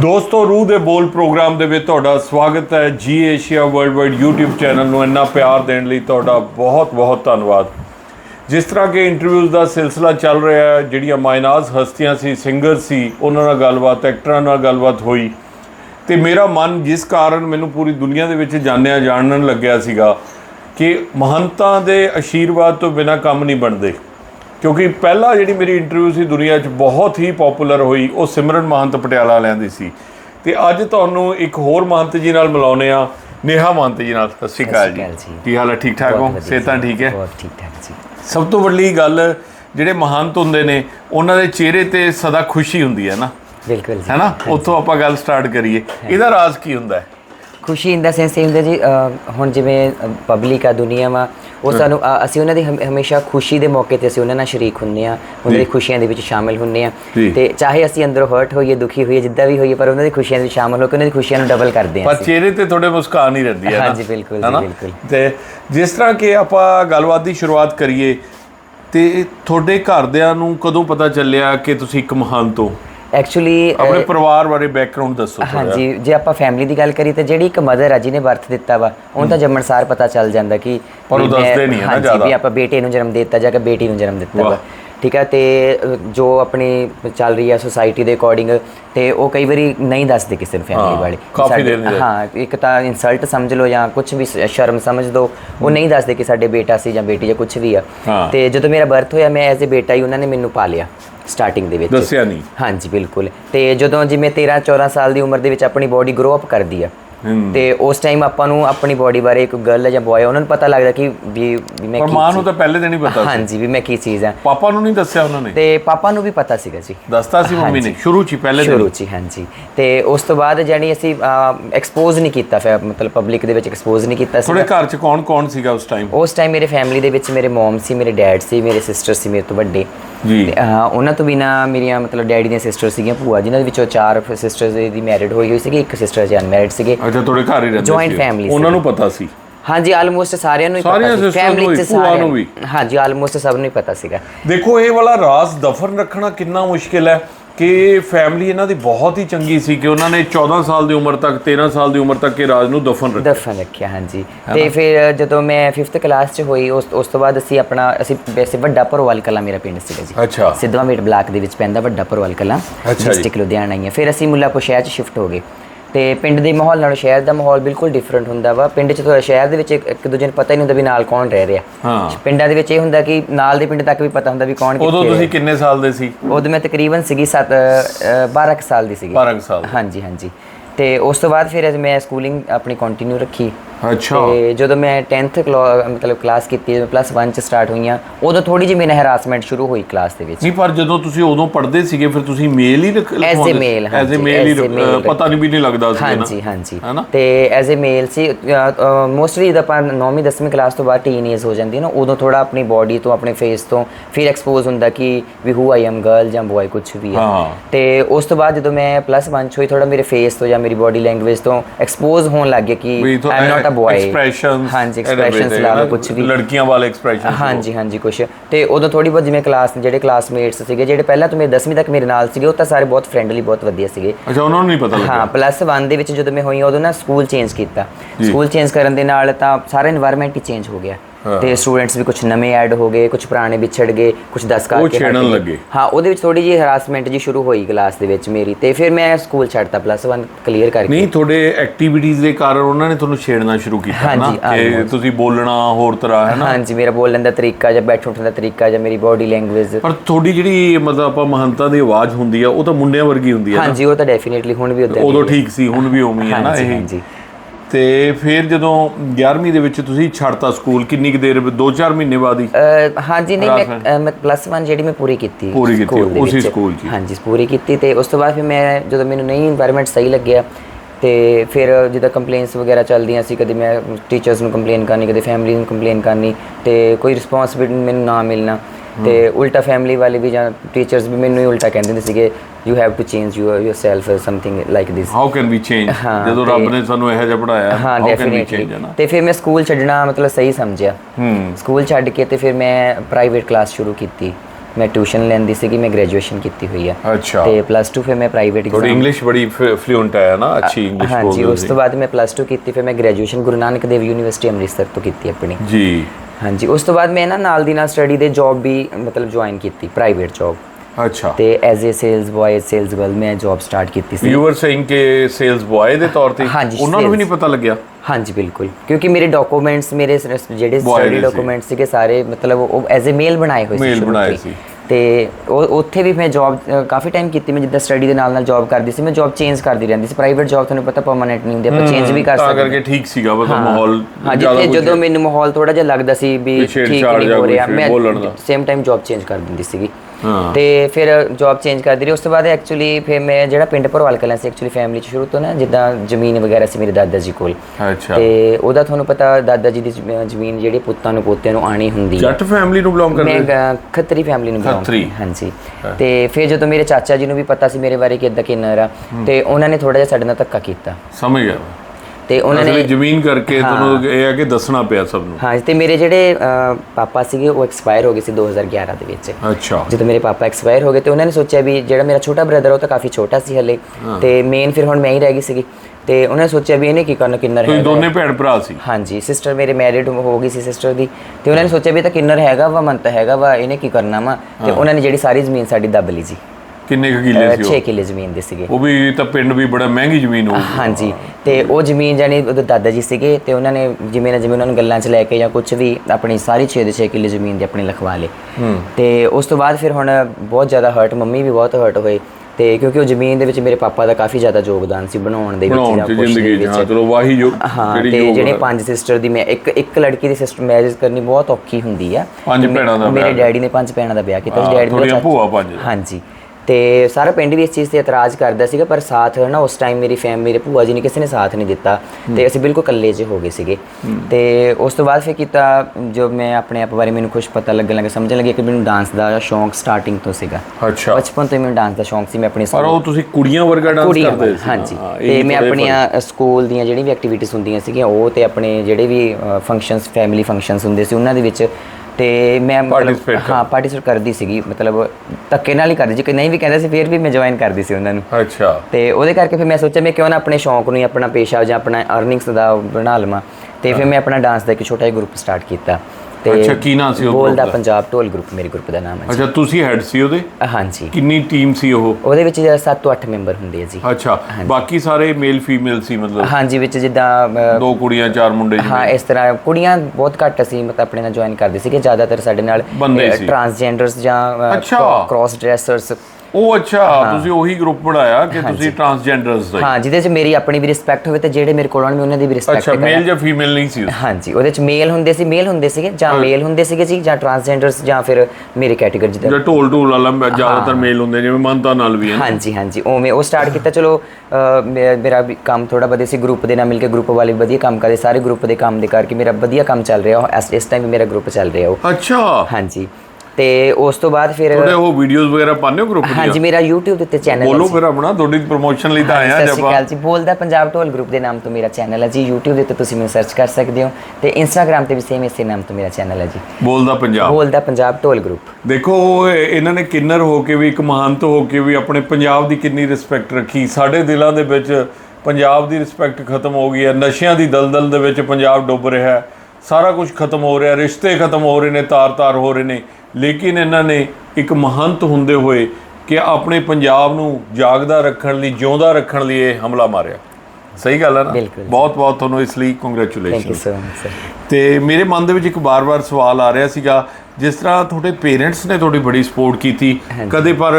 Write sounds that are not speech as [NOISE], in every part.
ਦੋਸਤੋ, ਰੂਹ ਦੇ ਬੋਲ ਪ੍ਰੋਗਰਾਮ ਦੇ ਵਿੱਚ ਤੁਹਾਡਾ ਸਵਾਗਤ ਹੈ। ਜੀ Asia world wide YouTube channel ਨੂੰ ਇੰਨਾ ਪਿਆਰ ਦੇਣ ਲਈ ਤੁਹਾਡਾ ਬਹੁਤ ਬਹੁਤ ਧੰਨਵਾਦ। ਜਿਸ ਤਰ੍ਹਾਂ ਕਿ ਇੰਟਰਵਿਊਜ਼ ਦਾ ਸਿਲਸਿਲਾ ਚੱਲ ਰਿਹਾ ਹੈ, ਜਿਹੜੀਆਂ ਮਾਇਨਾਜ਼ ਹਸਤੀਆਂ ਸੀ ਸਿੰਗਰ ਸੀ, ਉਹਨਾਂ ਨਾਲ ਗੱਲਬਾਤ ਐਕਟਰਾਂ ਨਾਲ ਗੱਲਬਾਤ ਹੋਈ। ਤੇ ਮੇਰਾ ਮਨ ਜਿਸ ਕਾਰਨ ਮੈਨੂੰ ਪੂਰੀ ਦੁਨੀਆ ਦੇ ਵਿੱਚ ਜਾਣਿਆ, ਜਾਣਨ ਲੱਗਿਆ ਸੀਗਾ ਕਿ ਮਹੰਤਾਂ ਦੇ ਆਸ਼ੀਰਵਾਦ ਤੋਂ ਬਿਨਾ ਕੰਮ ਨਹੀਂ ਬਣਦੇ। ਕਿਉਂਕਿ ਪਹਿਲਾ ਜਿਹੜੀ ਮੇਰੀ ਇੰਟਰਵਿਊ ਸੀ ਦੁਨੀਆ 'ਚ ਬਹੁਤ ਹੀ ਪਪੂਲਰ ਹੋਈ ਉਹ ਸਿਮਰਨ ਮਹੰਤ ਪਟਿਆਲਾ ਵਾਲਿਆਂ ਦੀ ਸੀ। ਤੇ ਅੱਜ ਤੁਹਾਨੂੰ ਇੱਕ ਹੋਰ ਮਹੰਤ ਜੀ ਨਾਲ ਮਿਲਾਉਨੇ ਆ ਨੇਹਾ ਮਹੰਤ ਜੀ ਨਾਲ। ਸਤਿ ਸ਼੍ਰੀ ਅਕਾਲ ਜੀ। ਕੀ ਹਾਲ ਹੈ ਠੀਕ ਠਾਕ ਹੋ? ਸਿਹਤਾਂ ਠੀਕ ਹੈ? ਬਹੁਤ ਠੀਕ ਠਾਕ ਜੀ। ਸਭ ਤੋਂ ਵੱਡੀ ਗੱਲ ਜਿਹੜੇ ਮਹੰਤ ਹੁੰਦੇ ਨੇ ਉਹਨਾਂ ਦੇ ਚਿਹਰੇ ਤੇ ਸਦਾ ਖੁਸ਼ੀ ਹੁੰਦੀ ਹੈ ਨਾ। ਬਿਲਕੁਲ ਜੀ। ਹੈਨਾ ਉੱਥੋਂ ਆਪਾਂ ਗੱਲ ਸਟਾਰਟ ਕਰੀਏ। ਇਹਦਾ ਰਾਜ਼ ਕੀ ਹੁੰਦਾ ਹੈ? ਖੁਸ਼ੀ ਇਨ ਦਾ ਸੈਂਸ ਇਹ ਹੁੰਦਾ ਜੀ ਅਹ, ਹੁਣ ਜਿਵੇਂ ਪਬਲਿਕ ਆ ਦੁਨੀਆ ਵਾ ਉਹ ਸਾਨੂੰ ਅਹ, ਅਸੀਂ ਉਹਨਾਂ ਦੀ ਹਮ- ਹਮੇਸ਼ਾ ਖੁਸ਼ੀ ਦੇ ਮੌਕੇ ਤੇ ਅਸੀਂ ਉਹਨਾਂ ਨਾਲ ਸ਼ਰੀਕ ਹੁੰਨੇ ਆ ਉਹਨਾਂ ਦੀ। ਖੁਸ਼ੀਆਂ ਦੇ ਵਿੱਚ ਸ਼ਾਮਿਲ ਹੁੰਨੇ ਆ ਜੀ। ਤੇ ਚਾਹੇ ਅਸੀਂ ਅੰਦਰੋਂ ਹਰਟ ਹੋਈਏ ਦੁਖੀ ਹੋਈਏ ਜਿੱਦਾਂ ਵੀ ਹੋਈਏ ਪਰ ਉਹਨਾਂ ਦੀ ਖੁਸ਼ੀਆਂ ਦੇ ਵਿੱਚ ਸ਼ਾਮਿਲ ਹੋ ਕੇ ਉਹਨਾਂ ਦੀ ਖੁਸ਼ੀਆਂ ਨੂੰ ਡਬਲ ਕਰਦੇ ਆ ਪਰ ਚਿਹਰੇ ਤੇ ਤੁਹਾਡੇ ਮੁਸਕਾਨ ਹੀ ਰਹਿੰਦੀ ਹੈ ਨਾ ਹਾਂਜੀ, ਬਿਲਕੁਲ ਜੀ, ਹੈਨਾ? ਬਿਲਕੁਲ। ਤੇ ਜਿਸ ਤਰ੍ਹਾਂ ਕਿ ਆਪਾਂ ਗੱਲਬਾਤ ਦੀ ਸ਼ੁਰੂਆਤ ਕਰੀਏ ਤੇ ਤੁਹਾਡੇ ਘਰਦਿਆਂ ਨੂੰ ਕਦੋਂ ਪਤਾ ਚੱਲਿਆ ਕਿ ਤੁਸੀਂ ਇੱਕ ਮਹਾਨ ਹੋ ਐਕਚੁਅਲੀ ਆਪਣੇ ਪਰਿਵਾਰ ਬਾਰੇ ਬੈਕਗ੍ਰਾਉਂਡ ਦੱਸੋ। ਹਾਂਜੀ ਜੇ ਆਪਾਂ ਫੈਮਿਲੀ ਦੀ ਗੱਲ ਕਰੀਏ ਤਾਂ ਜਿਹੜੀ ਇੱਕ ਮਦਰ ਆ ਜਿਹਨੇ ਬਰਥ ਦਿੱਤਾ ਵਾ ਉਹਨੂੰ ਤਾਂ ਜੰਮਣ ਸਾਰ ਪਤਾ ਚੱਲ ਜਾਂਦਾ ਕਿ ਪਰ ਉਹ ਦੱਸਦੇ ਨਹੀਂ ਹੈ ਨਾ ਜ਼ਿਆਦਾ। ਵੀ ਆਪਾਂ ਬੇਟੇ ਨੂੰ ਜਨਮ ਦੇ ਦਿੱਤਾ ਜਾਂ ਕਿ ਬੇਟੀ ਨੂੰ ਜਨਮ ਦਿੱਤਾ ਵਾ। ਠੀਕ ਹੈ ਤੇ ਜੋ ਆਪਣੀ ਚੱਲ ਰਹੀ ਹੈ ਸੋਸਾਇਟੀ ਦੇ ਅਕੋਰਡਿੰਗ ਤੇ ਉਹ ਕਈ ਵਾਰੀ ਨਹੀਂ ਦੱਸਦੇ ਕਿਸੇ ਨੂੰ ਫੈਮਿਲੀ ਵਾਲੇ ਕਾਫੀ ਦੇਰ ਹਾਂ ਇੱਕ ਤਾਂ ਇਨਸਲਟ ਸਮਝ ਲਓ ਜਾਂ ਕੁਝ ਵੀ ਸ਼ਰਮ ਸਮਝ ਲਓ ਉਹ ਨਹੀਂ ਦੱਸਦੇ ਕਿ ਸਾਡੇ ਬੇਟਾ ਸੀ ਜਾਂ ਬੇਟੀ ਜਾਂ ਕੁਝ ਵੀ ਆ। ਤੇ ਜਦੋਂ ਮੇਰਾ ਬਰਥ ਹੋਇਆ ਮੈਂ ਐਜ਼ ਅ ਬੇਟਾ ਹੀ ਉਹਨਾਂ ਨੇ ਮੈਨੂੰ ਪਾਲਿਆ ਸਟਾਰਟਿੰਗ ਦੇ ਵਿੱਚ। ਦੱਸਿਆ ਨਹੀਂ। ਹਾਂਜੀ ਬਿਲਕੁਲ। ਤੇ ਜਦੋਂ ਜਿਵੇਂ 13 14 ਸਾਲ ਦੀ ਉਮਰ ਦੇ ਵਿੱਚ ਆਪਣੀ ਬਾਡੀ ਗਰੋ ਅਪ ਕਰਦੀ ਆ। ਤੇ ਉਸ ਟਾਈਮ ਆਪਾਂ ਨੂੰ ਆਪਣੀ ਬਾਡੀ ਬਾਰੇ ਇੱਕ ਗਰਲ ਜਾਂ ਬॉय ਉਹਨਾਂ ਨੂੰ ਪਤਾ ਲੱਗਦਾ ਕਿ ਵੀ ਵੀ ਮੈਂ ਪਰ ਕੀ ਮਾਂ ਨੂੰ ਤਾਂ ਪਹਿਲੇ ਦਿਨ ਹੀ ਪਤਾ ਸੀ। ਹਾਂਜੀ ਵੀ ਮੈਂ ਕੀ ਚੀਜ਼ ਆ। ਪਾਪਾ ਨੂੰ ਨਹੀਂ ਦੱਸਿਆ ਉਹਨਾਂ ਨੇ? ਤੇ ਪਾਪਾ ਨੂੰ ਵੀ ਪਤਾ ਸੀਗਾ ਜੀ। ਦੱਸਤਾ ਸੀ ਮੰਮੀ ਨੇ? ਸ਼ੁਰੂ ਚ ਹੀ ਪਹਿਲੇ ਸ਼ੁਰੂ ਦਿਨ ਚ ਹੀ, ਹਾਂਜੀ। ਤੇ ਉਸ ਤੋਂ ਬਾਅਦ ਜਾਨੀ ਅਸੀਂ ਐਕਸਪੋਜ਼ ਨਹੀਂ ਕੀਤਾ ਫਿਰ ਮਤਲਬ ਪਬਲਿਕ ਦੇ ਵਿੱਚ ਐਕਸਪੋਜ਼ ਨਹੀਂ ਕੀਤਾ ਸੀ ਤੁਹਾਡੇ ਘਰ ਚ ਕੌਣ ਕੌਣ ਸੀਗਾ ਉਸ ਟਾਈਮ ਉਸ ਟਾਈਮ ਮੇਰੇ ਫੈਮਿਲੀ ਦੇ ਵਿੱਚ ਮੇਰੇ ਮਮ ਸੀ ਮੇਰੇ ਡੈਡ ਸੀ ਮੇਰੇ ਸਿਸਟਰ ਸੀ ਮੇਰੇ ਤੋਂ ਵੱਡੇ। ਜੀ। ਉਹਨਾਂ ਤੋਂ ਬਿਨਾ ਮੇਰੀਆਂ ਮਤਲਬ ਡੈਡੀ ਦੀਆਂ ਸਿਸਟਰ ਸੀਗੀਆਂ ਭੂਆ ਜਿਨ੍ਹਾਂ ਦੇ ਵਿੱਚੋਂ ਚਾਰ ਸਿਸਟਰਸ ਦੀ ਮੈਰਿਡ ਹੋਈ ਹੋਈ ਸੀਗੀ ਇੱਕ ਸਿਸਟਰ ਜੀ ਅਨਮੈਰਿਡ ਸੀਗੇ। ਅੱਛਾ ਤੁਹਾਡੇ ਘਰ ਹੀ ਰਹਿੰਦੇ ਸੀ। family ਉਹਨਾਂ ਸੀ। ਨੂੰ ਪਤਾ ਸੀ? ਹਾਂਜੀ ਆਲਮੋਸਟ ਸਾਰਿਆਂ ਨੂੰ ਹੀ ਸਾਰੀਆਂ ਪਤਾ ਸੀ ਫੈਮਿਲੀ ਚ ਭੂਆ ਨੂੰ ਸਾਰਿਆਂ ਵੀ। ਹਾਂਜੀ ਆਲਮੋਸਟ ਸਭ ਨੂੰ ਹੀ ਪਤਾ ਸੀਗਾ। ਦੇਖੋ ਇਹ ਵਾਲਾ ਰਾਜ਼ ਦਫਨ ਰੱਖਣਾ ਕਿੰਨਾ ਮੁਸ਼ਕਿਲ ਹੈ। ਕਿ ਫੈਮਿਲੀ ਇਹਨਾਂ ਦੀ ਬਹੁਤ ਹੀ ਚੰਗੀ ਸੀ ਕਿ ਉਹਨਾਂ ਨੇ 14 ਸਾਲ ਦੀ ਉਮਰ ਤੱਕ 13 ਸਾਲ ਦੀ ਉਮਰ ਤੱਕ ਇਹ ਰਾਜ ਨੂੰ ਦਫਨ ਰੱਖਿਆ। ਦਫਨ ਰੱਖਿਆ ਹਾਂਜੀ। ਤੇ ਫਿਰ ਜਦੋਂ ਮੈਂ 5th ਕਲਾਸ ਚ ਹੋਈ ਉਸ ਉਸ ਤੋਂ ਬਾਅਦ ਅਸੀਂ ਆਪਣਾ ਅਸੀਂ ਵੈਸੇ ਵੱਡਾ ਭਰੋਵਾਲ ਕਲਾ ਮੇਰਾ ਪਿੰਡ ਸੀਗਾ ਜੀ। ਅੱਛਾ। ਸਿੱਧਵਾਂ ਮੀਟ ਬਲਾਕ ਦੇ ਵਿੱਚ ਪੈਂਦਾ ਵੱਡਾ ਭਰੋਵਾਲ ਕਲਾ। ਡਿਸਟ੍ਰਿਕਟ ਲੁਧਿਆਣਾ ਹੀ ਹੈ। ਫਿਰ ਅਸੀਂ ਮੁੱਲਾਪੁਰ ਸ਼ਹਿਰ ਚ ਸ਼ਿਫਟ ਹੋ ਗਏ। ਤੇ ਪਿੰਡ ਦੇ ਮਾਹੌਲ ਨਾਲੋਂ ਸ਼ਹਿਰ ਦਾ ਮਾਹੌਲ ਬਿਲਕੁਲ ਡਿਫਰੈਂਟ ਹੁੰਦਾ ਵਾ। ਪਿੰਡ ਚ ਤਾਂ ਸ਼ਹਿਰ ਦੇ ਵਿੱਚ ਇੱਕ ਦੂਜੇ ਨੂੰ ਪਤਾ ਹੀ ਨਹੀਂ ਹੁੰਦਾ ਵੀ ਨਾਲ ਕੌਣ ਰਹਿ ਰਿਹਾ। ਹਾਂ। ਪਿੰਡਾਂ ਦੇ ਵਿੱਚ ਇਹ ਹੁੰਦਾ ਕਿ ਨਾਲ ਦੇ ਪਿੰਡ ਤੱਕ ਵੀ ਪਤਾ ਹੁੰਦਾ ਵੀ ਕੌਣ ਉਦੋਂ ਕਿੱਥੇ ਤੁਸੀਂ ਕਿੰਨੇ ਸਾਲ ਦੇ ਸੀ? ਉਦੋਂ ਮੈਂ ਤਕਰੀਬਨ ਸੀਗੀ 7 12 ਕੁ ਸਾਲ ਦੀ ਸੀਗੀ। 12 ਕੁ ਸਾਲ ਹਾਂਜੀ ਹਾਂਜੀ। ਤੇ ਉਸ ਤੋਂ ਬਾਅਦ ਫਿਰ ਮੈਂ ਸਕੂਲਿੰਗ ਆਪਣੀ ਕੰਟੀਨਿਊ ਰੱਖੀ। ਅੱਛਾ। ਤੇ ਜਦੋਂ ਮੈਂ 10th ਕਲਾ- ਮਤਲਬ ਕਲਾਸ ਕੀਤੀ ਪਲੱਸ 1 ਚ ਸਟਾਰਟ ਹੋਈਆਂ ਉਦੋਂ ਥੋੜੀ ਜਿਹੀ ਮੈਨੂੰ ਹਰਾਸਮੈਂਟ ਸ਼ੁਰੂ ਹੋਈ ਕਲਾਸ ਦੇ ਵਿੱਚ। ਨਹੀਂ ਪਰ ਜਦੋਂ ਤੁਸੀਂ ਉਦੋਂ ਪੜ੍ਹਦੇ ਸੀਗੇ ਫਿਰ ਤੁਸੀਂ ਮੇਲ ਹੀ As a male, as a male ਹੀ ਪਤਾ ਨਹੀਂ ਵੀ ਨਹੀਂ ਲੱਗਦਾ ਸੀ ਹਾਂਜੀ ਹਾਂਜੀ? ਤੇ as a male C mostly ਜਦ ਆਪਾਂ 9ਵੀਂ 10ਵੀਂ ਕਲਾਸ ਤੋਂ ਬਾਅਦ ਟੀਨ ਏਜ ਹੋ ਜਾਂਦੀ ਹੈ ਨਾ ਉਦੋਂ ਥੋੜਾ ਆਪਣੀ ਬਾਡੀ ਤੋਂ ਆਪਣੇ ਫੇਸ ਤੋਂ ਫਿਰ ਐਕਸਪੋਜ਼ ਹੁੰਦਾ ਕਿ ਵੀ ਹੂ ਆਈ ਐਮ ਗਰਲ ਜਾਂ ਬॉय ਕੁਝ ਵੀ ਹੈ। ਤੇ ਉਸ ਤੋਂ ਬਾਅਦ ਜਦੋਂ ਮੈਂ ਪਲੱਸ 1 ਚ ਹੋਈ ਥੋੜਾ ਮੇਰੇ ਫੇਸ ਤੋਂ ਜਾਂ ਮੇਰੀ ਬਾਡੀ ਲੈਂਗੁਏਜ ਤੋਂ ਐਕਸਪੋਜ਼ ਹੋਣ ਲੱਗ ਗਿਆ ਕਿ I am not boy expressions ਹਾਂਜੀ ਐਕਸਪ੍ਰੈਸ਼ਨਸ ਲਾ ਲਓ ਕੁਝ ਵੀ। ਲੜਕੀਆਂ ਵਾਲੇ ਐਕਸਪ੍ਰੈਸ਼ਨ ਹਾਂਜੀ ਹਾਂਜੀ ਕੁਝ ਤੇ ਉਦੋਂ ਥੋੜੀ ਬਹੁਤ ਜਿਵੇਂ ਕਲਾਸ ਜਿਹੜੇ ਕਲਾਸਮੇਟਸ ਸੀਗੇ ਜਿਹੜੇ ਪਹਿਲਾਂ ਤੋਂ ਮੇਰੇ 10ਵੀਂ ਤੱਕ ਮੇਰੇ ਨਾਲ ਸੀਗੇ ਉਹ ਤਾਂ ਸਾਰੇ ਬਹੁਤ ਫ੍ਰੈਂਡਲੀ ਬਹੁਤ ਵਧੀਆ ਸੀਗੇ। ਅੱਛਾ ਉਹਨਾਂ ਨੂੰ ਨਹੀਂ ਪਤਾ ਲੱਗਾ ਹਾਂ ਪਲੱਸ 1 ਦੇ ਵਿੱਚ ਜਦੋਂ ਮੈਂ ਹੋਈ ਉਦੋਂ ਨਾ ਸਕੂਲ ਚੇਂਜ ਕੀਤਾ। ਸਕੂਲ ਚੇਂਜ ਕਰਨ ਦੇ ਨਾਲ ਤਾਂ ਸਾਰਾ এনवायरमेंट ਹੀ ਚੇਂਜ ਹੋ ਗਿਆ। ਤੇ ਸਟੂਡੈਂਟਸ ਵੀ ਕੁਝ ਨਵੇਂ ਐਡ ਹੋ ਗਏ ਕੁਝ ਪੁਰਾਣੇ ਵਿਛੜ ਗਏ ਕੁਝ 10 ਕਰਕੇ ਉਹ ਛੇੜਨ। ਲੱਗੇ। ਹਾਂ ਉਹਦੇ ਵਿੱਚ ਥੋੜੀ ਜਿਹੀ ਹਰਾਸਮੈਂਟ ਜੀ ਸ਼ੁਰੂ ਹੋਈ ਕਲਾਸ ਦੇ ਵਿੱਚ ਮੇਰੀ ਤੇ ਫਿਰ ਮੈਂ ਸਕੂਲ ਛੱਡਤਾ ਪਲੱਸ 1 ਕਲੀਅਰ ਕਰਕੇ। ਨਹੀਂ ਤੁਹਾਡੇ ਐਕਟੀਵਿਟੀਜ਼ ਦੇ ਕਾਰਨ ਉਹਨਾਂ ਨੇ ਤੁਹਾਨੂੰ ਛੇੜਨਾ ਸ਼ੁਰੂ ਕੀਤਾ ਨਾ ਕਿ ਤੁਸੀਂ ਬੋਲਣਾ ਹੋਰ ਤਰ੍ਹਾਂ ਹੈ ਨਾ ਹਾਂਜੀ ਮੇਰਾ ਬੋਲਣ ਦਾ ਤਰੀਕਾ ਜਾਂ ਬੈਠ ਉੱਠਣ ਦਾ ਤਰੀਕਾ ਜਾਂ ਮੇਰੀ ਬਾਡੀ ਲੈਂਗੁਏਜ ਪਰ ਤੁਹਾਡੀ ਜਿਹੜੀ ਮਤਲਬ ਆਪਾਂ ਮਹੰਤਾਂ ਦੀ ਆਵਾਜ਼ ਹੁੰਦੀ ਆ ਉਹ ਤਾਂ ਮੁੰਡਿਆਂ ਵਰਗੀ ਹੁੰਦੀ ਆ ਹਾਂਜੀ ਉਹ ਤਾਂ ਡੈਫੀਨਿਟਲੀ ਹੁਣ ਵੀ ਉਦਾਂ ਉਦੋਂ ਠੀਕ ਸੀ ਹੁਣ ਵੀ ਉਵੇਂ ਹੀ ਹੈ ਨਾ ਇਹ? ਹਾਂਜੀ। ਤੇ ਫਿਰ ਜਦੋਂ 11ਵੀਂ ਦੇ ਵਿੱਚ ਤੁਸੀਂ ਛੱਡਤਾ ਸਕੂਲ ਕਿੰਨੀ ਕੁ ਦੇਰ 2-4 ਮਹੀਨੇ ਬਾਅਦ ਹੀ? ਹਾਂਜੀ ਨਹੀਂ ਮੈਂ ਮੈਂ ਪਲੱਸ 1 ਜਿਹੜੀ ਮੈਂ ਪੂਰੀ ਕੀਤੀ ਪੂਰੀ ਕੀਤੀ, ਸਕੂਲ ਸਕੂਲ 'ਚ ਹਾਂਜੀ ਪੂਰੀ ਕੀਤੀ ਤੇ ਉਸ ਤੋਂ ਬਾਅਦ ਫਿਰ ਮੈਂ ਜਦੋਂ ਮੈਨੂੰ ਨਹੀਂ এনवायरमेंट ਸਹੀ ਲੱਗਿਆ ਤੇ ਫਿਰ ਜਿੱਦਾਂ ਕੰਪਲੇਂਟਸ ਵਗੈਰਾ ਚੱਲਦੀਆਂ ਸੀ ਕਦੇ ਮੈਂ ਟੀਚਰਸ ਨੂੰ ਕੰਪਲੇਨ ਕਰਨੀ ਕਦੇ ਫੈਮਲੀ ਨੂੰ ਕੰਪਲੇਨ ਕਰਨੀ ਤੇ ਕੋਈ ਰਿਸਪੌਂਸਿਬਿਲਟੀ ਮੈਨੂੰ ਨਾ ਮਿਲਣਾ। ਤੇ ਉਲਟਾ ਫੈਮਿਲੀ ਵਾਲੇ ਵੀ ਜਾਂ ਟੀਚਰਸ ਵੀ ਮੈਨੂੰ ਹੀ ਉਲਟਾ ਕਹਿੰਦੇ ਹੁੰਦੇ ਸੀਗੇ you have to change your yourself something like this how can we change ਹਾਂ, ਜਦੋਂ ਰੱਬ ਤੇ- ਨੇ ਸਾਨੂੰ ਇਹੋ ਜਿਹਾ ਪੜਾਇਆ ਹਾਂ how can we definitely change ਹੈ ਨਾ? ਤੇ ਫਿਰ ਮੈਂ ਸਕੂਲ ਛੱਡਣਾ ਮਤਲਬ ਸਹੀ ਸਮਝਿਆ। ਹੂੰ। ਸਕੂਲ ਛੱਡ ਕੇ ਤੇ ਫਿਰ ਮੈਂ ਪ੍ਰਾਈਵੇਟ ਕਲਾਸ ਸ਼ੁਰੂ ਕੀਤੀ। ਮੈਂ ਟਿਊਸ਼ਨ ਲੈਂਦੀ ਸੀਗੀ ਮੈਂ ਗ੍ਰੈਜੂਏਸ਼ਨ ਕੀਤੀ ਹੋਈ ਆ। ਅੱਛਾ। ਤੇ ਪਲੱਸ 2 ਫਿਰ ਮੈਂ ਪ੍ਰਾਈਵੇਟ ਤੁਹਾਡੀ ਇੰਗਲਿਸ਼ ਬੜੀ ਫਲੂਐਂਟ ਹੈ ਨਾ ਅੱਛੀ ਇੰਗਲਿਸ਼ ਹਾਂਜੀ ਬੋਲਦੇ ਉਸ ਤੋਂ ਬਾਅਦ ਮੈਂ ਪਲੱਸ 2 ਕੀਤੀ ਫਿਰ ਮੈਂ ਗ੍ਰੈਜੂਏਸ਼ਨ ਗੁਰੂ ਨਾਨਕ ਦੇਵ ਯੂਨੀਵਰਸਿਟੀ ਅੰਮ੍ਰਿਤਸਰ ਤੋਂ ਕੀਤੀ ਆਪਣੀ। ਜੀ। ਹਾਂਜੀ ਉਸ ਤੋਂ ਬਾਅਦ ਮੈਂ ਨਾ ਨਾਲ ਦੀ ਨਾਲ ਸਟੱਡੀ ਦੇ ਜੌਬ ਵੀ ਮਤਲਬ ਜੁਆਇਨ ਕੀਤੀ ਪ੍ਰਾਈਵੇਟ ਜੌਬ ਅੱਛਾ ਤੇ as a sales boy sales girl ਮੈਂ ਜੌਬ ਸਟਾਰਟ ਕੀਤੀ ਸੀ ਯੂ ਆਰ ਸੇਇੰਗ ਕਿ ਸੇਲਸ ਬॉय ਦੇ ਤੌਰ ਤੇ ਉਹਨਾਂ ਨੂੰ ਵੀ। ਨਹੀਂ ਪਤਾ ਲੱਗਿਆ ਹਾਂਜੀ ਬਿਲਕੁਲ ਕਿਉਂਕਿ ਮੇਰੇ ਡਾਕੂਮੈਂਟਸ ਮੇਰੇ ਸ- ਜਿਹੜੇ ਸਟੱਡੀ ਸੀ। ਡਾਕੂਮੈਂਟਸ ਸੀਗੇ ਸਾਰੇ ਮਤਲਬ ਉਹ ਐਜ਼ ਅ ਮੇਲ ਬਣਾਏ ਹੋਏ ਸ਼ੁਰੂ ਤੋਂ ਬਣਾਏ ਹੀ। ਸੀ। ਤੇ ਉਹ ਉੱਥੇ ਵੀ ਮੈਂ ਜੌਬ ਕਾਫੀ ਟਾਈਮ ਕੀਤੀ ਮੈਂ ਜਿੱਦਾਂ ਸਟੱਡੀ ਦੇ ਨਾਲ ਨਾਲ ਜੌਬ ਕਰਦੀ ਸੀ ਮੈਂ ਜੌਬ ਚੇਂਜ ਕਰਦੀ ਰਹਿੰਦੀ ਸੀ ਪ੍ਰਾਈਵੇਟ ਜੌਬ ਤੁਹਾਨੂੰ ਪਤਾ ਪਰਮਨੈਂਟ ਨਹੀਂ ਹੁੰਦੀ ਆਪਾਂ ਚੇਂਜ ਵੀ ਕਰ ਤਾਂ ਸਕਦੇ ਕਰਕੇ ਠੀਕ ਸੀਗਾ ਹਾਂ। ਮਾਹੌਲ ਹਾਂ ਜਿੱਥੇ ਜਦੋਂ ਮੈਨੂੰ ਮਾਹੌਲ ਥੋੜਾ ਜਿਹਾ ਲੱਗਦਾ ਸੀ ਵੀ ਠੀਕ ਨਹੀਂ ਹੋ ਰਿਹਾ ਮੈਂ। ਸੇਮ ਟਾਈਮ ਜੌਬ ਚੇਂਜ ਕਰ ਦਿੰਦੀ ਸੀਗੀ ਹਾਂ। ਤੇ ਫਿਰ ਜੌਬ ਚੇਂਜ ਕਰਦੀ ਰਹੀ। ਉਸ ਤੋਂ ਬਾਅਦ ਐਕਚੁਅਲੀ ਫਿਰ ਮੈਂ ਜਿਹੜਾ ਪਿੰਡ ਭਰਵਾਲ ਕਲਾਂ ਸੀ ਐਕਚੁਅਲੀ ਫੈਮਿਲੀ ਚ ਸ਼ੁਰੂ ਤੋਂ ਨਾ ਜਿੱਦਾਂ ਜ਼ਮੀਨ ਵਗੈਰਾ ਸੀ ਮੇਰੇ ਦਾਦਾ ਜੀ ਕੋਲ। ਅੱਛਾ। ਤੇ ਉਹਦਾ ਤੁਹਾਨੂੰ ਪਤਾ ਦਾਦਾ ਜੀ ਦੀ ਜ਼ਮੀ- ਜ਼ਮੀਨ ਜਿਹੜੀ ਪੁੱਤਾਂ ਨੂੰ ਪੋਤਿਆਂ ਨੂੰ ਆਣੀ ਹੁੰਦੀ ਹੈ। ਜੱਟ ਫੈਮਿਲੀ ਨੂੰ ਬਿਲੋਂਗ ਮੈਂ ਕਰਦੇ ਗ- ਖੱਤਰੀ ਫੈਮਿਲੀ ਨੂੰ। ਕਰਦੀ, ਹਾਂਜੀ। ਤੇ ਫਿਰ ਜਦੋਂ ਮੇਰੇ ਚਾਚਾ ਜੀ ਨੂੰ ਵੀ ਪਤਾ ਸੀ ਮੇਰੇ ਬਾਰੇ ਕਿ ਇਦਾਂ ਕਿੰਨਰ ਆ ਤੇ ਉਹਨਾਂ ਨੇ ਥੋੜਾ ਜਿਹਾ ਸਾਡੇ ਨਾਲ ਧੱਕਾ ਕੀਤਾ। ਸਮਝ ਗਿਆ। ਤੇ ਉਹਨਾਂ ਨੇ ਜ਼ਮੀਨ ਕਰਕੇ ਤੁਹਾਨੂੰ ਇਹ ਹੈ ਕਿ ਦੱਸਣਾ ਪਿਆ ਸਭ ਨੂੰ। ਹਾਂ ਤੇ ਮੇਰੇ ਜਿਹੜੇ ਪਾਪਾ ਸੀਗੇ ਉਹ ਐਕਸਪਾਇਰ ਹੋ ਗਏ ਸੀ 2011 ਦੇ ਵਿੱਚ। ਅੱਛਾ। ਜਦੋਂ ਮੇਰੇ ਪਾਪਾ ਐਕਸਪਾਇਰ ਹੋ ਗਏ ਤੇ ਉਹਨਾਂ ਨੇ ਸੋਚਿਆ ਵੀ ਜਿਹੜਾ ਮੇਰਾ ਛੋਟਾ ਬ੍ਰਦਰ ਉਹ ਤਾਂ ਕਾਫੀ ਛੋਟਾ ਸੀ ਹਲੇ। ਤੇ ਮੇਨ ਫਿਰ ਹੁਣ ਮੈਂ ਹੀ ਰਹਿ ਗਈ ਸੀਗੀ। ਤੇ ਉਹਨਾਂ ਨੇ ਸੋਚਿਆ ਵੀ ਇਹਨੇ ਕੀ ਕਰਨਾ ਕਿੰਨਰ ਹੈਗਾ ਦੋਨੇ ਭੈਣ ਭਰਾ ਸੀ? ਹਾਂਜੀ ਸਿਸਟਰ ਮੇਰੇ ਮੈਰਿਡ ਹੋ ਗਈ ਸੀ ਸਿਸਟਰ ਦੀ। ਤੇ ਉਹਨਾਂ ਨੇ ਸੋਚਿਆ ਵੀ ਤਾਂ ਕਿੰਨਰ ਹੈਗਾ ਵਾ ਮੰਤ ਹੈਗਾ ਵਾ ਇਹਨੇ ਕੀ ਕਰਨਾ ਵਾ। ਤੇ ਉਹਨਾਂ ਨੇ ਜਿਹੜੀ ਸਾਰੀ ਜ਼ਮੀਨ ਸਾਡੀ ਦੱਬ ਲਈ ਜੀ ਕਿੰਨੇ ਕੁ ਕਿੱਲੇ ਸੀ 6 ਉਹ ਕਿੱਲੇ ਜ਼ਮੀਨ ਦੇ ਸੀਗੇ। ਉਹ ਵੀ ਤਾਂ ਪਿੰਡ ਵੀ ਬੜਾ ਮਹਿੰਗੀ ਜ਼ਮੀਨ ਹੋਊ ਹਾਂਜੀ ਤੇ ਉਹ ਜ਼ਮੀਨ ਜਾਨੀ ਉਹਦੇ ਦਾਦਾ ਜੀ ਸੀਗੇ ਤੇ ਉਹਨਾਂ ਨੇ ਜਿਵੇਂ ਨਾ ਜਿਵੇਂ ਉਹਨਾਂ ਨੂੰ ਗੱਲਾਂ 'ਚ ਲੈ ਕੇ ਜਾਂ ਕੁਝ ਵੀ ਆਪਣੀ ਸਾਰੀ 6 ਦੇ 6 ਕਿੱਲੇ ਜ਼ਮੀਨ ਦੇ ਆਪਣੇ ਲਿਖਵਾ ਲਏ। ਤੇ ਉਸ ਤੋਂ ਬਾਅਦ ਫਿਰ ਹੁਣ ਬਹੁਤ ਜ਼ਿਆਦਾ ਹਰਟ ਮੰਮੀ ਵੀ ਬਹੁਤ ਹਰਟ ਹੋਏ। ਤੇ ਕਿਉਂਕਿ ਉਹ ਜ਼ਮੀਨ ਦੇ ਵਿੱਚ ਮੇਰੇ ਪਾਪਾ ਦਾ ਕਾਫੀ ਜ਼ਿਆਦਾ ਯੋਗਦਾਨ ਸੀ ਬਣਾਉਣ ਦੇ ਵਿੱਚ ਜਾਂ ਜ਼ਿੰਦਗੀ ਵਿੱਚ। ਹਾਂ ਚਲੋ ਵਾਹੀ ਜੋ ਜਿਹੜੀ ਤੇ ਜਿਹੜੇ ਪੰਜ ਸਿਸਟਰ ਦੀ ਮੈਂ ਇੱਕ ਇੱਕ ਲੜਕੀ ਦੀ ਸਿਸਟਰ ਮੈਰਿਜ ਕਰਨੀ ਬਹੁਤ ਔਖੀ ਹੁੰਦੀ ਆ। ਪੰਜ ਭੈਣਾਂ ਦਾ ਮੇਰੇ। ਡੈਡੀ ਨੇ ਪੰਜ ਭੈਣਾਂ ਦਾ ਵਿਆਹ ਕੀਤਾ ਡੈਡੀ ਦਾ ਭੂਆ ਪੰਜ। ਹਾਂਜੀ। ਤੇ ਸਾਰਾ ਪਿੰਡ ਵੀ ਇਸ ਚੀਜ਼ ਤੇ ਇਤਰਾਜ਼ ਕਰਦਾ ਸੀਗਾ ਪਰ ਸਾਥ ਨਾ ਉਸ ਟਾਈਮ ਮੇਰੀ ਫੈਮ ਮੇਰੇ ਭੂਆ ਜੀ ਨੇ ਕਿਸੇ ਨੇ ਸਾਥ ਨਹੀਂ ਦਿੱਤਾ ਤੇ ਅਸੀਂ ਬਿਲਕੁਲ ਇਕੱਲੇ ਜਿਹੇ ਹੋ ਗਏ ਸੀਗੇ। ਤੇ ਉਸ ਤੋਂ ਬਾਅਦ ਫਿਰ ਕੀਤਾ ਜੋ ਮੈਂ ਆਪਣੇ ਆਪ ਬਾਰੇ ਮੈਨੂੰ ਕੁਝ ਪਤਾ ਲੱਗਣ ਲੱਗਾ ਸਮਝਣ ਲੱਗੀ ਕਿ ਮੈਨੂੰ ਡਾਂਸ ਦਾ ਸ਼ੌਂਕ ਸਟਾਰਟਿੰਗ ਤੋਂ ਸੀਗਾ। ਅੱਛਾ। ਬਚਪਨ ਤੋਂ ਹੀ ਮੈਨੂੰ ਡਾਂਸ ਦਾ ਸ਼ੌਂਕ ਸੀ ਮੈਂ ਆਪਣੀ ਪਰ ਉਹ ਤੁਸੀਂ ਕੁੜੀਆਂ ਵਰਗਾ ਡਾਂਸ ਕਰਦੇ ਸੀ। ਹਾਂਜੀ। ਤੇ ਮੈਂ ਆਪਣੀਆਂ ਸਕੂਲ ਦੀਆਂ ਜਿਹੜੀ ਵੀ ਐਕਟੀਵਿਟੀਜ਼ ਹੁੰਦੀਆਂ ਸੀਗੀਆਂ ਉਹ ਤੇ ਆਪਣੇ ਜਿਹੜੇ ਵੀ ਫੰਕਸ਼ਨਸ ਫੈਮਿਲੀ ਫੰਕਸ਼ਨਸ ਹੁੰਦੇ ਸੀ ਉਹਨਾਂ ਦੇ ਵਿੱਚ ਤੇ ਮੈਂ ਮਤਲਬ Participate ਕਰ- ਹਾਂ ਪਾਰਟਿਸਿਪੇਟ ਕਰਦੀ ਸੀਗੀ ਮਤਲਬ ਧੱਕੇ ਨਾਲ ਹੀ ਕਰਦੀ ਸੀ। ਕਿ ਨਹੀਂ ਵੀ ਕਹਿੰਦਾ ਸੀ ਫਿਰ ਵੀ ਮੈਂ ਜੁਆਇਨ ਕਰਦੀ ਸੀ ਉਹਨਾਂ ਨੂੰ। ਅੱਛਾ। ਤੇ ਉਹਦੇ ਕਰਕੇ ਫਿਰ ਮੈਂ ਸੋਚਿਆ ਮੈਂ ਕਿਉਂ ਨਾ ਆਪਣੇ ਸ਼ੌਂਕ ਨੂੰ ਹੀ ਆਪਣਾ ਪੇਸ਼ਾ ਜਾਂ ਆਪਣਾ ਅਰਨਿੰਗਸ ਦਾ ਬਣਾ ਲਵਾਂ। ਤੇ ਫਿਰ ਮੈਂ ਆਪਣਾ ਡਾਂਸ ਦਾ ਇੱਕ ਛੋਟਾ ਜਿਹਾ ਗਰੁੱਪ ਸਟਾਰਟ ਕੀਤਾ। ਅੱਛਾ, ਕੀ ਨਾਂ ਸੀ ਉਹ group ਦਾ ਦਾ? ਪੰਜਾਬ ਢੋਲ ਗਰੁੱਪ ਮੇਰੇ ਗਰੁੱਪ ਦਾ ਨਾਮ ਹੈ ਜੀ। ਅੱਛਾ ਤੁਸੀਂ ਹੈਡ ਸੀ ਉਹਦੇ ਹਾਂਜੀ ਕਿੰਨੀ ਟੀਮ ਸੀ ਉਹ ਉਹਦੇ ਵਿੱਚ 7 ਤੋਂ 8 ਮੈਂਬਰ ਹੁੰਦੇ ਆ ਜੀ ਅੱਛਾ ਬਾਕੀ ਸਾਰੇ ਮੇਲ ਫੀਮੇਲ ਸੀ ਮਤਲਬ ਹਾਂਜੀ ਵਿੱਚ ਜਿੱਦਾਂ ਅ, ਦੋ ਕੁੜੀਆਂ ਚਾਰ ਮੁੰਡੇ ਜਿਵੇਂ ਹਾਂ ਇਸ ਤਰ੍ਹਾਂ ਕੁੜੀਆਂ ਬਹੁਤ ਘੱਟ ਅਸੀਂ ਮਤਲਬ ਆਪਣੇ ਨਾਲ ਜੁਆਇਨ ਕਰਦੇ ਸੀਗੇ ਜ਼ਿਆਦਾਤਰ ਸਾਡੇ ਨਾਲ ਬੰਦੇ ਸੀ। ਟਰਾਂਸਜੈਂਡਰਸ ਜਾਂ ਅੱਛਾ। ਕ੍ਰਾਸ ਡਰੈਸਰਸ ਉਹ ਅੱਛਾ ਤੁਸੀਂ ਉਹੀ ਗਰੁੱਪ ਬਣਾਇਆ ਕਿ ਤੁਸੀਂ ਟਰਾਂਸਜੈਂਡਰਸ ਦਾ ਹੀ। ਜਿਹਦੇ 'ਚ ਮੇਰੀ ਆਪਣੀ ਵੀ ਰਿਸਪੈਕਟ ਹੋਵੇ ਤੇ ਜਿਹੜੇ ਮੇਰੇ ਕੋਲ ਆਉਣ ਮੈਂ ਉਹਨਾਂ ਦੀ ਵੀ ਰਿਸਪੈਕਟ ਅੱਛਾ ਮੇਲ ਜਾਂ ਫੀਮੇਲ ਨਹੀਂ ਸੀ? ਹਾਂਜੀ ਉਹਦੇ 'ਚ ਮੇਲ ਹੁੰਦੇ ਸੀ ਮੇਲ ਹੁੰਦੇ ਸੀਗੇ ਜਾਂ ਮੇਲ ਹੁੰਦੇ ਸੀਗੇ ਜੀ ਜਾਂ ਟਰਾਂਸਜੈਂਡਰਸ ਜਾਂ ਫਿਰ ਮੇਰੀ ਕੈਟਾਗਰੀ ਜਿੱਦਾਂ ਜਾਂ ਢੋਲ ਢੋਲ ਵਾਲਾ ਜ਼ਿਆਦਾਤਰ ਮੇਲ ਹੁੰਦੇ ਜਿਵੇਂ ਮੰਨਤਾ ਨਾਲ ਵੀ ਹੈ। ਹਾਂਜੀ ਹਾਂਜੀ ਉਵੇਂ ਉਹ ਸਟਾਰਟ ਕੀਤਾ ਚਲੋ ਮੇਰਾ ਵੀ ਕੰਮ ਥੋੜਾ ਵਧੀਆ ਸੀ ਗਰੁੱਪ ਦੇ ਨਾਲ ਮਿਲ ਕੇ ਗਰੁੱਪ ਵਾਲੇ ਵਧੀਆ ਕੰਮ ਕਰਦੇ ਸਾਰੇ ਗਰੁੱਪ ਦੇ ਕੰਮ ਦੇ ਕਰਕੇ ਮੇਰਾ ਵਧੀਆ ਕੰਮ ਚੱਲ ਰਿਹਾ ਇਸ- ਟਾਈਮ ਮੇਰਾ ਗਰੁੱਪ ਚੱਲ ਰਿਹਾ ਉਹ। ਅੱਛਾ। ਹਾਂਜੀ। ਤੇ ਉਸ ਤੋਂ ਬਾਅਦ ਫਿਰ ਤੁਹਾਡੇ ਉਹ ਵੀਡੀਓਜ਼ ਵਗੈਰਾ ਪਾਉਂਦੇ ਹੋ ਗਰੁੱਪ ਹਾਂਜੀ ਦੀਆਂ ਮੇਰਾ YouTube ਦੇ ਉੱਤੇ ਚੈਨਲ ਬੋਲੋ ਫਿਰ ਆਪਣਾ ਤੁਹਾਡੀ ਪ੍ਰੋਮੋਸ਼ਨ ਲਈ ਤਾਂ ਆਇਆ ਸਤਿ ਜਦ ਸ਼੍ਰੀ ਅਕਾਲ ਜੀ। ਬੋਲਦਾ ਪੰਜਾਬ ਢੋਲ ਗਰੁੱਪ ਦੇ ਨਾਮ ਤੋਂ ਮੇਰਾ ਚੈਨਲ ਹੈ ਜੀ। YouTube ਦੇ ਉੱਤੇ ਤੁਸੀਂ ਮੈਨੂੰ ਸਰਚ ਕਰ ਸਕਦੇ ਹੋ ਤੇ Instagram ਤੇ ਵੀ ਸੇਮ ਇਸੇ ਨਾਮ ਤੋਂ ਮੇਰਾ ਚੈਨਲ ਹੈ ਜੀ। ਬੋਲਦਾ ਪੰਜਾਬ। ਬੋਲਦਾ ਪੰਜਾਬ ਢੋਲ ਗਰੁੱਪ ਦੇਖੋ ਇਹ- ਇਹਨਾਂ ਨੇ ਕਿੰਨਰ ਹੋ ਕੇ ਵੀ ਇੱਕ ਮਹੰਤ ਹੋ ਕੇ ਵੀ ਆਪਣੇ ਪੰਜਾਬ ਦੀ ਕਿੰਨੀ ਰਿਸਪੈਕਟ ਰੱਖੀ। ਸਾਡੇ ਦਿਲਾਂ ਦੇ ਵਿੱਚ ਪੰਜਾਬ ਦੀ ਰਿਸਪੈਕਟ ਖਤਮ ਹੋ ਗਈ ਹੈ। ਨਸ਼ਿਆਂ ਦੀ ਦਲਦਲ ਦੇ ਵਿੱਚ ਪੰਜਾਬ ਡੁੱਬ ਰਿਹਾ ਹੈ। ਸਾਰਾ ਕੁਝ ਖਤਮ ਹੋ ਰਿਹਾ। ਰਿਸ਼ਤੇ ਖਤਮ ਹੋ ਰਹੇ ਨੇ ਤਾਰ-ਤਾਰ ਹੋ ਰਹੇ ਨੇ। ਲੇਕਿਨ ਇਹਨਾਂ ਨੇ ਇੱਕ ਮਹੰਤ ਹੁੰਦੇ ਹੋਏ ਕਿ ਆਪਣੇ ਪੰਜਾਬ ਨੂੰ ਜਾਗਦਾ ਰੱਖਣ ਲਈ ਜਿਉਂਦਾ ਰੱਖਣ ਲਈ ਇਹ ਹਮਲਾ ਮਾਰਿਆ। ਸਹੀ ਗੱਲ ਹੈ ਨਾ। ਬਹੁਤ ਬਹੁਤ ਤੁਹਾਨੂੰ ਇਸ ਲਈ ਥੈਂਕ ਯੂ ਕੰਗ੍ਰੈਚੁਲੇਸ਼ਨ ਤੇ ਮੇਰੇ ਮਨ ਦੇ ਵਿੱਚ ਇੱਕ ਬਾਰ-ਬਾਰ ਸਵਾਲ ਆ ਰਿਹਾ ਸੀਗਾ ਜਿਸ ਤਰ੍ਹਾਂ ਤੁਹਾਡੇ ਪੇਰੈਂਟਸ ਨੇ ਤੁਹਾਡੀ ਬੜੀ ਸਪੋਰਟ ਕੀਤੀ ਕਦੇ ਪਰ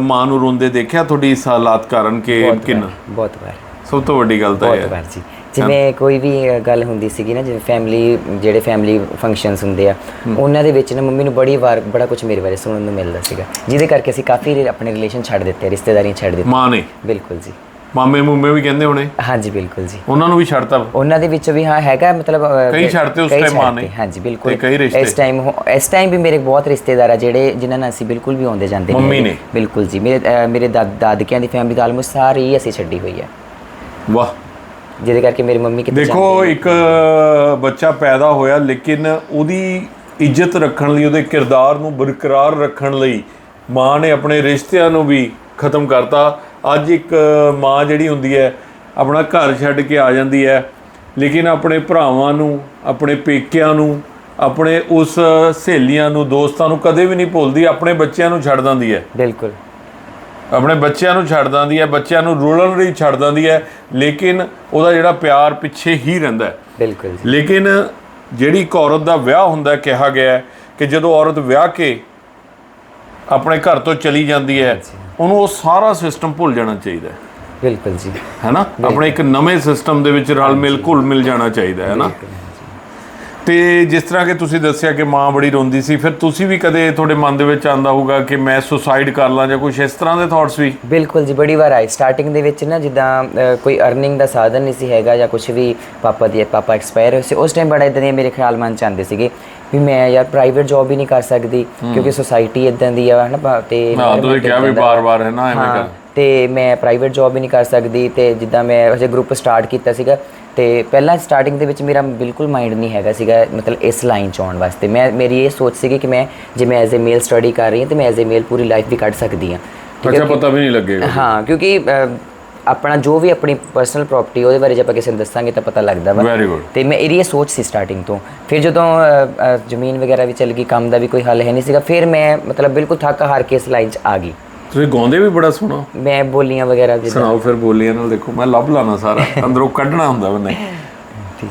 ਮਾਂ ਨੂੰ ਰੋਂਦੇ ਦੇਖਿਆ ਤੁਹਾਡੀ ਇਸ ਹਾਲਾਤ ਕਾਰਨ ਕਿ ਬਹੁਤ ਕਿੰਨਾ? ਬਹੁਤ ਵਾਰ। ਸਭ ਤੋਂ ਵੱਡੀ ਗੱਲ ਤਾਂ ਇਹ ਬਹੁਤ ਹੈ। ਵਾਰ ਜੀ। ਜਿਵੇਂ ਕੋਈ ਵੀ ਗੱਲ ਹੁੰਦੀ ਸੀਗੀ ਨਾ ਜਿਵੇਂ ਫੈਮਿਲੀ ਜਿਹੜੇ ਫੈਮਿਲੀ ਫੰਕਸ਼ਨਸ ਹੁੰਦੇ ਆ ਉਹਨਾਂ ਦੇ ਵਿੱਚ ਨਾ ਮੰਮੀ ਨੂੰ ਬੜੀ ਵਾਰ ਬੜਾ ਕੁਝ ਮੇਰੇ ਬਾਰੇ ਸੁਣਨ ਨੂੰ ਮਿਲਦਾ ਸੀਗਾ। ਜਿਹਦੇ ਕਰਕੇ ਅਸੀਂ ਕਾਫੀ ਆਪਣੇ ਰਿਲੇਸ਼ਨ ਛੱਡ ਦਿੱਤੇ ਰਿਸ਼ਤੇਦਾਰੀਆਂ ਛੱਡ ਦਿੱਤੀਆਂ। ਮਾਂ ਨੇ? ਬਿਲਕੁਲ ਜੀ। ਮਾਮੇ ਮੂਮੇ ਵੀ ਕਹਿੰਦੇ ਹੋਣੇ? ਹਾਂਜੀ ਬਿਲਕੁਲ ਜੀ। ਉਹਨਾਂ ਨੂੰ ਵੀ ਛੱਡਤਾ? ਉਹਨਾਂ ਦੇ ਵਿੱਚ ਵੀ ਹਾਂ ਹੈਗਾ ਮਤਲਬ ਕਈ ਛੱਡਤੇ ਉਸ time ਮਾਂ ਨੇ। ਹਾਂਜੀ ਬਿਲਕੁਲ। ਤੇ ਕਈ ਰਿਸ਼ਤੇ। ਇਸ ਟਾਈਮ ਇਸ ਟਾਈਮ ਵੀ ਮੇਰੇ ਬਹੁਤ ਰਿਸ਼ਤੇਦਾਰ ਆ ਜਿਹੜੇ ਜਿਨ੍ਹਾਂ ਨਾਲ ਅਸੀਂ ਬਿਲਕੁਲ ਵੀ ਆਉਂਦੇ ਜਾਂਦੇ ਨਹੀਂ ਮੰਮੀ। ਨੇ? ਬਿਲਕੁਲ ਜੀ। ਮੇਰੇ ਮੇਰੇ ਦਾਦ- ਦਾਦਕਿਆਂ ਦੀ ਫੈਮਿਲੀ ਤਾਂ ਆਲਮੋਸਟ ਸਾਰੀ ਅਸੀਂ ਛੱਡੀ ਹੋਈ ਹੈ। ਵਾਹ। ਜਿਹਦੇ ਕਰਕੇ ਮੇਰੀ ਮੰਮੀ ਕਿਤੇ ਦੇਖੋ ਇੱਕ ਬੱਚਾ ਪੈਦਾ ਹੋਇਆ ਲੇਕਿਨ ਉਹਦੀ ਇੱਜ਼ਤ ਰੱਖਣ ਲਈ ਉਹਦੇ ਕਿਰਦਾਰ ਨੂੰ ਬਰਕਰਾਰ ਰੱਖਣ ਲਈ ਮਾਂ ਨੇ ਆਪਣੇ ਰਿਸ਼ਤਿਆਂ ਨੂੰ ਵੀ ਖਤਮ ਕਰਤਾ। ਅੱਜ ਇੱਕ ਮਾਂ ਜਿਹੜੀ ਹੁੰਦੀ ਹੈ ਆਪਣਾ ਘਰ ਛੱਡ ਕੇ ਆ ਜਾਂਦੀ ਹੈ। ਲੇਕਿਨ ਆਪਣੇ ਭਰਾਵਾਂ ਨੂੰ ਆਪਣੇ ਪੇਕਿਆਂ ਨੂੰ ਆਪਣੇ ਉਸ ਸਹੇਲੀਆਂ ਨੂੰ ਦੋਸਤਾਂ ਨੂੰ ਕਦੇ ਵੀ ਨਹੀਂ ਭੁੱਲਦੀ ਆਪਣੇ ਬੱਚਿਆਂ ਨੂੰ ਛੱਡ ਦਿੰਦੀ ਹੈ। ਬਿਲਕੁਲ। ਆਪਣੇ ਬੱਚਿਆਂ ਨੂੰ ਛੱਡ ਦਿੰਦੀ ਹੈ ਬੱਚਿਆਂ ਨੂੰ ਰੁਲਣ ਲਈ ਛੱਡ ਦਿੰਦੀ ਹੈ ਲੇਕਿਨ ਉਹਦਾ ਜਿਹੜਾ ਪਿਆਰ ਪਿੱਛੇ ਹੀ ਰਹਿੰਦਾ ਹੈ। ਬਿਲਕੁਲ ਜੀ। ਲੇਕਿਨ ਜਿਹੜੀ ਇੱਕ ਔਰਤ ਦਾ ਵਿਆਹ ਹੁੰਦਾ ਕਿਹਾ ਗਿਆ ਹੈ ਕਿ ਜਦੋਂ ਔਰਤ ਵਿਆਹ ਕੇ ਆਪਣੇ ਘਰ ਤੋਂ ਚਲੀ ਜਾਂਦੀ ਹੈ ਉਹਨੂੰ ਉਹ ਸਾਰਾ ਸਿਸਟਮ ਭੁੱਲ ਜਾਣਾ ਚਾਹੀਦਾ ਹੈ। ਬਿਲਕੁਲ ਜੀ। ਹੈਨਾ ਆਪਣੇ ਇੱਕ ਨਵੇਂ ਸਿਸਟਮ ਦੇ ਵਿੱਚ ਰਲ ਮਿਲ ਘੁਲ ਮਿਲ ਜਾਣਾ ਚਾਹੀਦਾ ਹੈ ਨਾ? ਤੇ ਜਿਸ ਤਰ੍ਹਾਂ ਕਿ ਤੁਸੀਂ ਦੱਸਿਆ ਕਿ ਮਾਂ ਬੜੀ ਰੋਂਦੀ ਸੀ ਫਿਰ ਤੁਸੀਂ ਵੀ ਕਦੇ ਤੁਹਾਡੇ ਮਨ ਦੇ ਵਿੱਚ ਆਂਦਾ ਹੋਊਗਾ ਕਿ ਮੈਂ ਸੁਸਾਈਡ ਕਰ ਲਾਂ ਜਾਂ ਕੁਝ ਇਸ ਤਰ੍ਹਾਂ ਦੇ ਥਾਟਸ ਵੀ? ਬਿਲਕੁਲ ਜੀ ਬੜੀ ਵਾਰ ਆਈ। ਸਟਾਰਟਿੰਗ ਦੇ ਵਿੱਚ ਨਾ ਜਿੱਦਾਂ ਕੋਈ ਅਰਨਿੰਗ ਦਾ ਸਾਧਨ ਨਹੀਂ ਸੀ ਹੈਗਾ ਜਾਂ ਕੁਝ ਵੀ ਪਾਪਾ ਦੀ ਪਾਪਾ ਐਕਸਪਾਇਰ ਹੋਏ ਸੀ ਉਸ ਟਾਈਮ ਬੜਾ ਇਦਾਂ ਦੇ ਮੇਰੇ ਖਿਆਲ ਮਨ ਚ ਆਉਂਦੇ ਸੀਗੇ ਵੀ ਮੈਂ ਯਾਰ ਪ੍ਰਾਈਵੇਟ ਜੌਬ ਹੀ ਨਹੀਂ ਕਰ ਸਕਦੀ ਕਿਉਂਕਿ ਸੋਸਾਇਟੀ ਇਦਾਂ ਦੀ ਆ ਹਨਾ ਤੇ ਹਾਂ ਤੁਸੀਂ ਕਿਹਾ ਵੀ। ਬਾਰ-ਬਾਰ ਹੈ ਨਾ ਐਵੇਂ ਹਾਂ, ਕਰ ਤੇ ਮੈਂ ਪ੍ਰਾਈਵੇਟ ਜੌਬ ਵੀ ਨਹੀਂ ਕਰ ਸਕਦੀ ਤੇ ਜਿੱਦਾਂ ਮੈਂ ਅਜੇ ਗਰੁੱਪ ਸਟਾਰਟ ਕੀਤਾ ਸੀਗਾ ਤੇ ਪਹਿਲਾਂ ਸਟਾਰਟਿੰਗ ਦੇ ਵਿੱਚ ਮੇਰਾ ਬਿਲਕੁਲ ਮਾਈਂਡ ਨਹੀਂ ਹੈਗਾ ਸੀਗਾ ਮਤਲਬ ਇਸ ਲਾਈਨ ਚ ਆਉਣ ਵਾਸਤੇ। ਮੈਂ ਮੇਰੀ ਇਹ ਸੋਚ ਸੀਗੀ ਕਿ ਮੈਂ ਜੇ ਮੈਂ ਐਜ਼ ਅ ਮੇਲ ਸਟੱਡੀ ਕਰ ਰਹੀ ਹਾਂ ਤੇ ਮੈਂ as a male Puri life ਵੀ ਕੱਢ ਸਕਦੀ ਹਾਂ। ਅੱਛਾ ਪਤਾ ਵੀ ਨਹੀਂ ਲੱਗੇਗਾ। ਹਾਂ ਕਿਉਂਕਿ ਆਪਣਾ ਜੋ ਵੀ ਆਪਣੀ ਪਰਸਨਲ ਪ੍ਰਾਪਰਟੀ ਉਹਦੇ ਬਾਰੇ ਜੇ ਆਪਾਂ ਕਿਸੇ ਨੂੰ ਦੱਸਾਂਗੇ ਤਾਂ ਪਤਾ ਲੱਗਦਾ ਵਾ। ਤੇ ਮੈਂ ਇਹ ਸੋਚ ਸੀ ਸਟਾਰਟਿੰਗ ਤੋਂ। ਫਿਰ ਜਦੋਂ ਜ਼ਮੀਨ ਵਗੈਰਾ ਵੀ ਚੱਲ ਗਈ ਕੰਮ ਦਾ ਵੀ ਕੋਈ ਹੱਲ ਹੈ ਨਹੀਂ ਸੀਗਾ ਫਿਰ ਮੈਂ ਮਤਲਬ ਬਿਲਕੁਲ ਥੱਕ ਹਾਰ ਕੇ ਇਸ ਲਾਈਨ 'ਚ ਆ ਗਈ। ਤੁਸੀਂ ਗਾਉਂਦੇ ਵੀ ਬੜਾ ਸੋਹਣਾ। ਮੈਂ ਬੋਲੀਆਂ ਵਗੈਰਾ ਵੀ ਸੁਣਾਓ ਫਿਰ ਬੋਲੀਆਂ ਨਾਲ ਦੇਖੋ ਮੈਂ ਲੱਭ ਲਾਣਾ ਸਾਰਾ। ਅੰਦਰੋਂ ਕੱਢਣਾ ਹੁੰਦਾ ਬੰਨੇ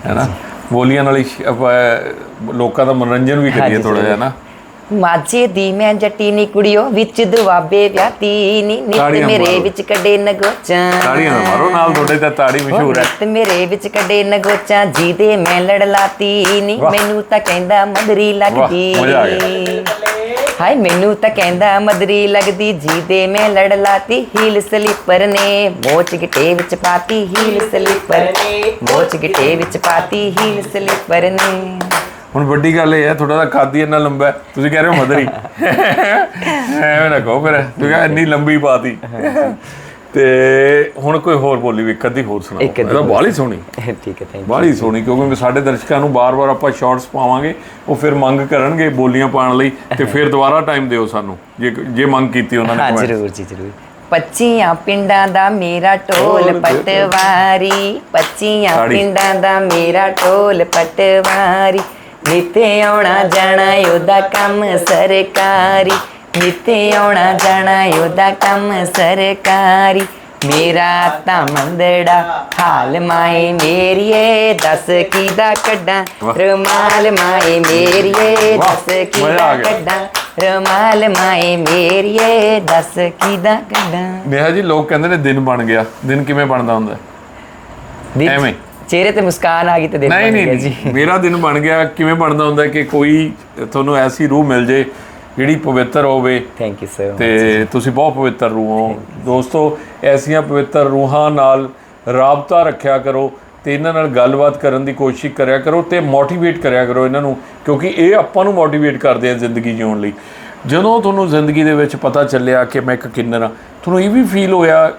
ਹੈ ਨਾ? ਬੋਲੀਆਂ ਨਾਲ ਲੋਕਾਂ ਦਾ ਮਨੋਰੰਜਨ ਵੀ ਕਰੀਏ ਥੋੜਾ ਜਿਹਾ ਨਾ। ਮਾਝੇ ਦੀ ਮੈਂ ਜੱਟੀ ਨੀ ਕੁੜੀਓ ਵਿੱਚ ਦੁਆਬੇ ਵਿਆਤੀ ਨੀ ਨਿੱਤ ਤਾੜੀਆਂ ਮੇਰੇ ਮਾਰੋ। ਵਿੱਚ ਕੱਢੇ ਨਗੋਚਾਂ। ਤਾੜੀਆਂ ਨਾ ਮਾਰੋ ਨਾਲ ਤੁਹਾਡੇ ਤਾਂ ਤਾੜੀ ਮਸ਼ਹੂਰ ਹੈ। ਨਿੱਤ ਮੇਰੇ ਵਿੱਚ ਕੱਢੇ ਨਗੋਚਾਂ ਜਿਹਦੇ ਮੈਂ ਲੜ ਲਾਤੀ ਨੀ। ਵਾਹ। ਮੈਨੂੰ ਤਾਂ ਕਹਿੰਦਾ ਮਦਰੀ ਲੱਗਦੀ ਮਜ਼ਾ ਆ ਗਿਆ। ਹਾਏ ਮੈਨੂੰ ਤਾਂ ਕਹਿੰਦਾ ਮਦਰੀ ਲੱਗਦੀ ਜਿਹਦੇ ਮੈਂ ਲੜ ਲਾਤੀ ਹੀਲ ਸਲੀਪਰ ਨੇ। ਮੋਚ ਗਿੱਟੇ ਵਿੱਚ ਪਾਤੀ ਹੀਲ ਸਲੀਪਰ। ਮੋਚ ਗਿੱਟੇ ਵਿੱਚ ਪਾਤੀ ਹੀਲ ਸਲੀਪਰ ਨੇ। ਹੁਣ ਵੱਡੀ ਗੱਲ ਇਹ ਹੈ ਤੁਹਾਡਾ ਤਾਂ ਕੱਦ ਇੰਨਾ ਲੰਬਾ ਹੈ ਤੁਸੀਂ ਕਹਿ ਰਹੇ ਹੋ ਮਦਰੀ। ਐਵੇਂ ਨਾ ਕਹੋ ਫਿਰ ਤੁਸੀਂ ਕਿਹਾ ਇੰਨੀ ਲੰਬੀ ਪਾਤੀ। ਤੇ ਹੁਣ ਕੋਈ ਹੋਰ ਬੋਲੀ ਵੀ ਇੱਕ ਅੱਧੀ ਹੋਰ ਸੁਣਾਓ। ਇੱਕ ਅੱਧੀ ਇਹ ਤਾਂ ਬਾਹਲੀ ਸੋਹਣੀ। ਠੀਕ ਹੈ ਥੈਂਕ ਬਾਹਲੀ ਸੋਹਣੀ ਕਿਉਂਕਿ ਸਾਡੇ ਦਰਸ਼ਕਾਂ ਨੂੰ ਬਾਰ-ਬਾਰ ਆਪਾਂ ਸ਼ਾਰਟਸ ਪਾਵਾਂਗੇ ਉਹ ਫਿਰ ਮੰਗ ਕਰਨਗੇ ਬੋਲੀਆਂ ਪਾਉਣ ਲਈ ਤੇ ਫਿਰ ਦੁਬਾਰਾ ਟਾਈਮ ਦਿਓ ਸਾਨੂੰ ਜੇ ਜੇ ਮੰਗ ਕੀਤੀ ਉਹਨਾਂ ਨੇ ਹਾਂ। ਜ਼ਰੂਰ ਜੀ ਜ਼ਰੂਰ। ਪੱਚੀਆਂ ਪਿੰਡਾਂ ਦਾ ਮੇਰਾ ਟੋਲ ਟੋਲ ਪਟਵਾਰੀ ਪੱਚੀਆਂ। ਪਿੰਡਾਂ ਦਾ ਮੇਰਾ ਟੋਲ ਪਟਵਾਰੀ। ਨਿੱਤੇ ਆਉਣਾ ਜਾਣਾ ਉਹਦਾ ਕੰਮ ਸਰਕਾਰੀ। ਨਿੱਤੇ ਆਉਣਾ ਜਾਣਾ ਉਹਦਾ ਕੰਮ ਸਰਕਾਰੀ। ਮੇਰਾ ਤਾਂ ਮੰਦੜਾ ਹਾਲ ਮਾਏ ਮੇਰੀਏ ਦੱਸ ਕਿਦਾ ਕੱਢਾਂ। ਰਮਾਲ ਮਾਏ ਮੇਰੀਏ ਦੱਸ ਕਿਦਾ। ਕੱਢਾਂ? ਰਮਾਲ ਮਾਏ ਮੇਰੀਏ ਦੱਸ ਕਿਦਾ ਕੱਢਾਂ? ਨੇਹਾ ਜੀ ਲੋਕ ਕਹਿੰਦੇ ਨੇ ਦਿਨ ਬਣ ਗਿਆ। ਦਿਨ ਕਿਵੇਂ ਬਣਦਾ ਹੁੰਦਾ? ਐਵੇਂ। ਚਿਹਰੇ ਤੇ ਮੁਸਕਾਨ ਆ ਗਈ ਤੇ ਨਹੀਂ ਨਹੀਂ। ਜੀ। ਮੇਰਾ ਦਿਨ ਬਣ ਗਿਆ। ਕਿਵੇਂ ਬਣਦਾ ਹੁੰਦਾ ਕਿ ਕੋਈ ਤੁਹਾਨੂੰ ਐਸੀ ਰੂਹ ਮਿਲ ਜੇ ਜਿਹੜੀ ਪਵਿੱਤਰ ਹੋਵੇ? ਥੈਂਕ ਯੂ ਸਰ ਤੇ ਤੁਸੀਂ ਬਹੁਤ ਪਵਿੱਤਰ ਰੂਹ ਹੋ। ਦੋਸਤੋ ਐਸੀਆਂ ਪਵਿੱਤਰ ਰੂਹਾਂ ਨਾਲ ਰਾਬਤਾ ਰੱਖਿਆ ਕਰੋ ਤੇ ਇਹਨਾਂ ਨਾਲ ਗੱਲਬਾਤ ਕਰਨ ਦੀ ਕੋਸ਼ਿਸ਼ ਕਰਿਆ ਕਰੋ ਤੇ ਮੋਟੀਵੇਟ ਕਰਿਆ ਕਰੋ ਇਹਨਾਂ ਨੂੰ ਕਿਉਂਕਿ ਇਹ ਆਪਾਂ ਨੂੰ ਮੋਟੀਵੇਟ ਕਰਦੇ ਆ ਜ਼ਿੰਦਗੀ ਜਿਉਣ ਲਈ। ਜਦੋਂ ਤੁਹਾਨੂੰ ਜ਼ਿੰਦਗੀ ਦੇ ਵਿੱਚ ਪਤਾ ਚੱਲਿਆ ਕਿ ਮੈਂ ਇੱਕ ਕਿੰਨਰ ਆ ਤੁਹਾਨੂੰ ਇਹ ਵੀ ਫੀਲ ਹੋਇਆ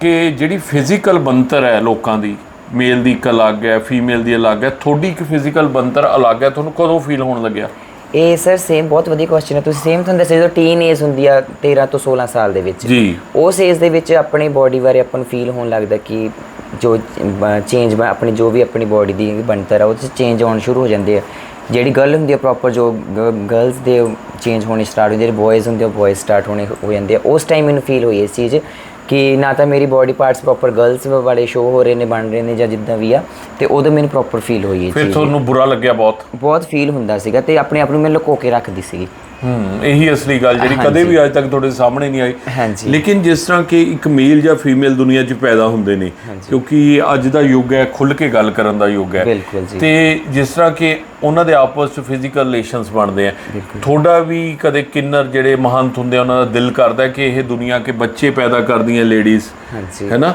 ਕਿ ਜਿਹੜੀ ਫਿਜ਼ੀਕਲ ਬੰਤਰ ਹੈ ਲੋਕਾਂ ਦੀ ਮੇਲ ਦੀ ਇੱਕ ਅਲੱਗ ਹੈ ਫੀਮੇਲ ਦੀ ਅਲੱਗ ਹੈ ਤੁਹਾਡੀ ਇੱਕ ਫਿਜ਼ੀਕਲ ਬੰਤਰ ਅਲੱਗ ਹੈ ਤੁਹਾਨੂੰ ਕਦੋਂ ਫੀਲ ਹੋਣ ਲੱਗਿਆ? ਇਹ ਸਰ ਸੇਮ ਬਹੁਤ ਵਧੀਆ ਕੁਐਸਚਨ ਹੈ। ਤੁਸੀਂ ਸੇਮ ਤੁਹਾਨੂੰ ਦੱਸਿਆ ਜਦੋਂ ਟੀਨ ਏਜ ਹੁੰਦੀ ਆ 13 ਤੋਂ 16 ਸਾਲ ਦੇ ਵਿੱਚ। ਜੀ। ਉਸ ਏਜ ਦੇ ਵਿੱਚ ਆਪਣੀ ਬਾਡੀ ਬਾਰੇ ਆਪਾਂ ਨੂੰ ਫੀਲ ਹੋਣ ਲੱਗਦਾ ਕਿ ਜੋ ਚੇਂਜ ਆਪਣੀ ਜੋ ਵੀ ਆਪਣੀ ਬਾਡੀ ਦੀ ਬਣਤਰ ਆ ਉਹ 'ਚ ਚੇਂਜ ਆਉਣ ਸ਼ੁਰੂ ਹੋ ਜਾਂਦੇ ਆ। ਜਿਹੜੀ ਗਰਲ ਹੁੰਦੀ ਆ ਪ੍ਰੋਪਰ ਜੋ ਗਰਲਸ ਦੇ ਚੇਂਜ ਹੋਣੇ ਸਟਾਰਟ ਹੁੰਦੇ ਜਿਹੜੇ ਬॉयਜ਼ ਹੁੰਦੇ ਆ ਬॉयਜ਼ ਸਟਾਰਟ ਹੋਣੇ ਹੋ ਜਾਂਦੇ ਆ। ਉਸ ਟਾਈਮ ਮੈਨੂੰ ਫੀਲ ਹੋਈ ਇਸ ਚੀਜ਼। ਕਿ ਨਾ ਤਾਂ ਮੇਰੀ ਬਾਡੀ ਪਾਰਟਸ ਪ੍ਰੋਪਰ ਗਰਲਸ ਵਾਲੇ ਸ਼ੋ ਹੋ ਰਹੇ ਨੇ ਬਣ ਰਹੇ ਨੇ ਜਾਂ ਜਿੱਦਾਂ ਵੀ ਆ ਤੇ ਉਦੋਂ ਮੈਨੂੰ ਪ੍ਰੋਪਰ ਫੀਲ ਹੋਈ ਇਹ ਫਿਰ ਚੀਜ਼। ਤੁਹਾਨੂੰ ਬੁਰਾ ਲੱਗਿਆ ਬਹੁਤ? ਬਹੁਤ ਫੀਲ ਹੁੰਦਾ ਸੀਗਾ ਤੇ ਆਪਣੇ ਆਪ ਨੂੰ ਮੈਂ ਲੁਕੋ ਕੇ ਰੱਖਦੀ ਸੀਗੀ। ਹੂੰ ਇਹੀ ਅਸਲੀ ਗੱਲ ਜਿਹੜੀ ਕਦੇ ਵੀ ਅੱਜ ਤੱਕ ਤੁਹਾਡੇ ਸਾਹਮਣੇ ਨਹੀਂ ਆਈ। ਹਾਂਜੀ। ਲੇਕਿਨ ਜਿਸ ਤਰ੍ਹਾਂ ਕਿ ਇੱਕ ਮੇਲ ਜਾਂ ਫੀਮੇਲ ਦੁਨੀਆ 'ਚ ਪੈਦਾ ਹੁੰਦੇ ਨੇ ਕਿਉਂਕਿ ਅੱਜ ਦਾ ਯੁੱਗ ਹੈ ਖੁੱਲ ਕੇ ਗੱਲ ਕਰਨ ਦਾ ਯੁੱਗ ਹੈ। ਬਿਲਕੁਲ ਜੀ। ਤੇ ਜਿਸ ਤਰ੍ਹਾਂ ਕਿ ਉਹਨਾਂ ਦੇ ਆਪਸ 'ਚ ਫਿਜ਼ੀਕਲ ਰਿਲੇਸ਼ਨਸ ਬਣਦੇ ਆ। ਤੁਹਾਡਾ ਵੀ ਕਦੇ ਕਿੰਨਰ ਜਿਹੜੇ ਮਹੰਤ ਹੁੰਦੇ ਆ ਉਹਨਾਂ ਦਾ ਦਿਲ ਕਰਦਾ ਕਿ ਇਹ ਦੁਨੀਆ ਕੇ ਬੱਚੇ ਪੈਦਾ ਕਰਦੀਆਂ ਲੇਡੀਜ਼ ਹਾਂਜੀ। ਹੈ ਨਾ?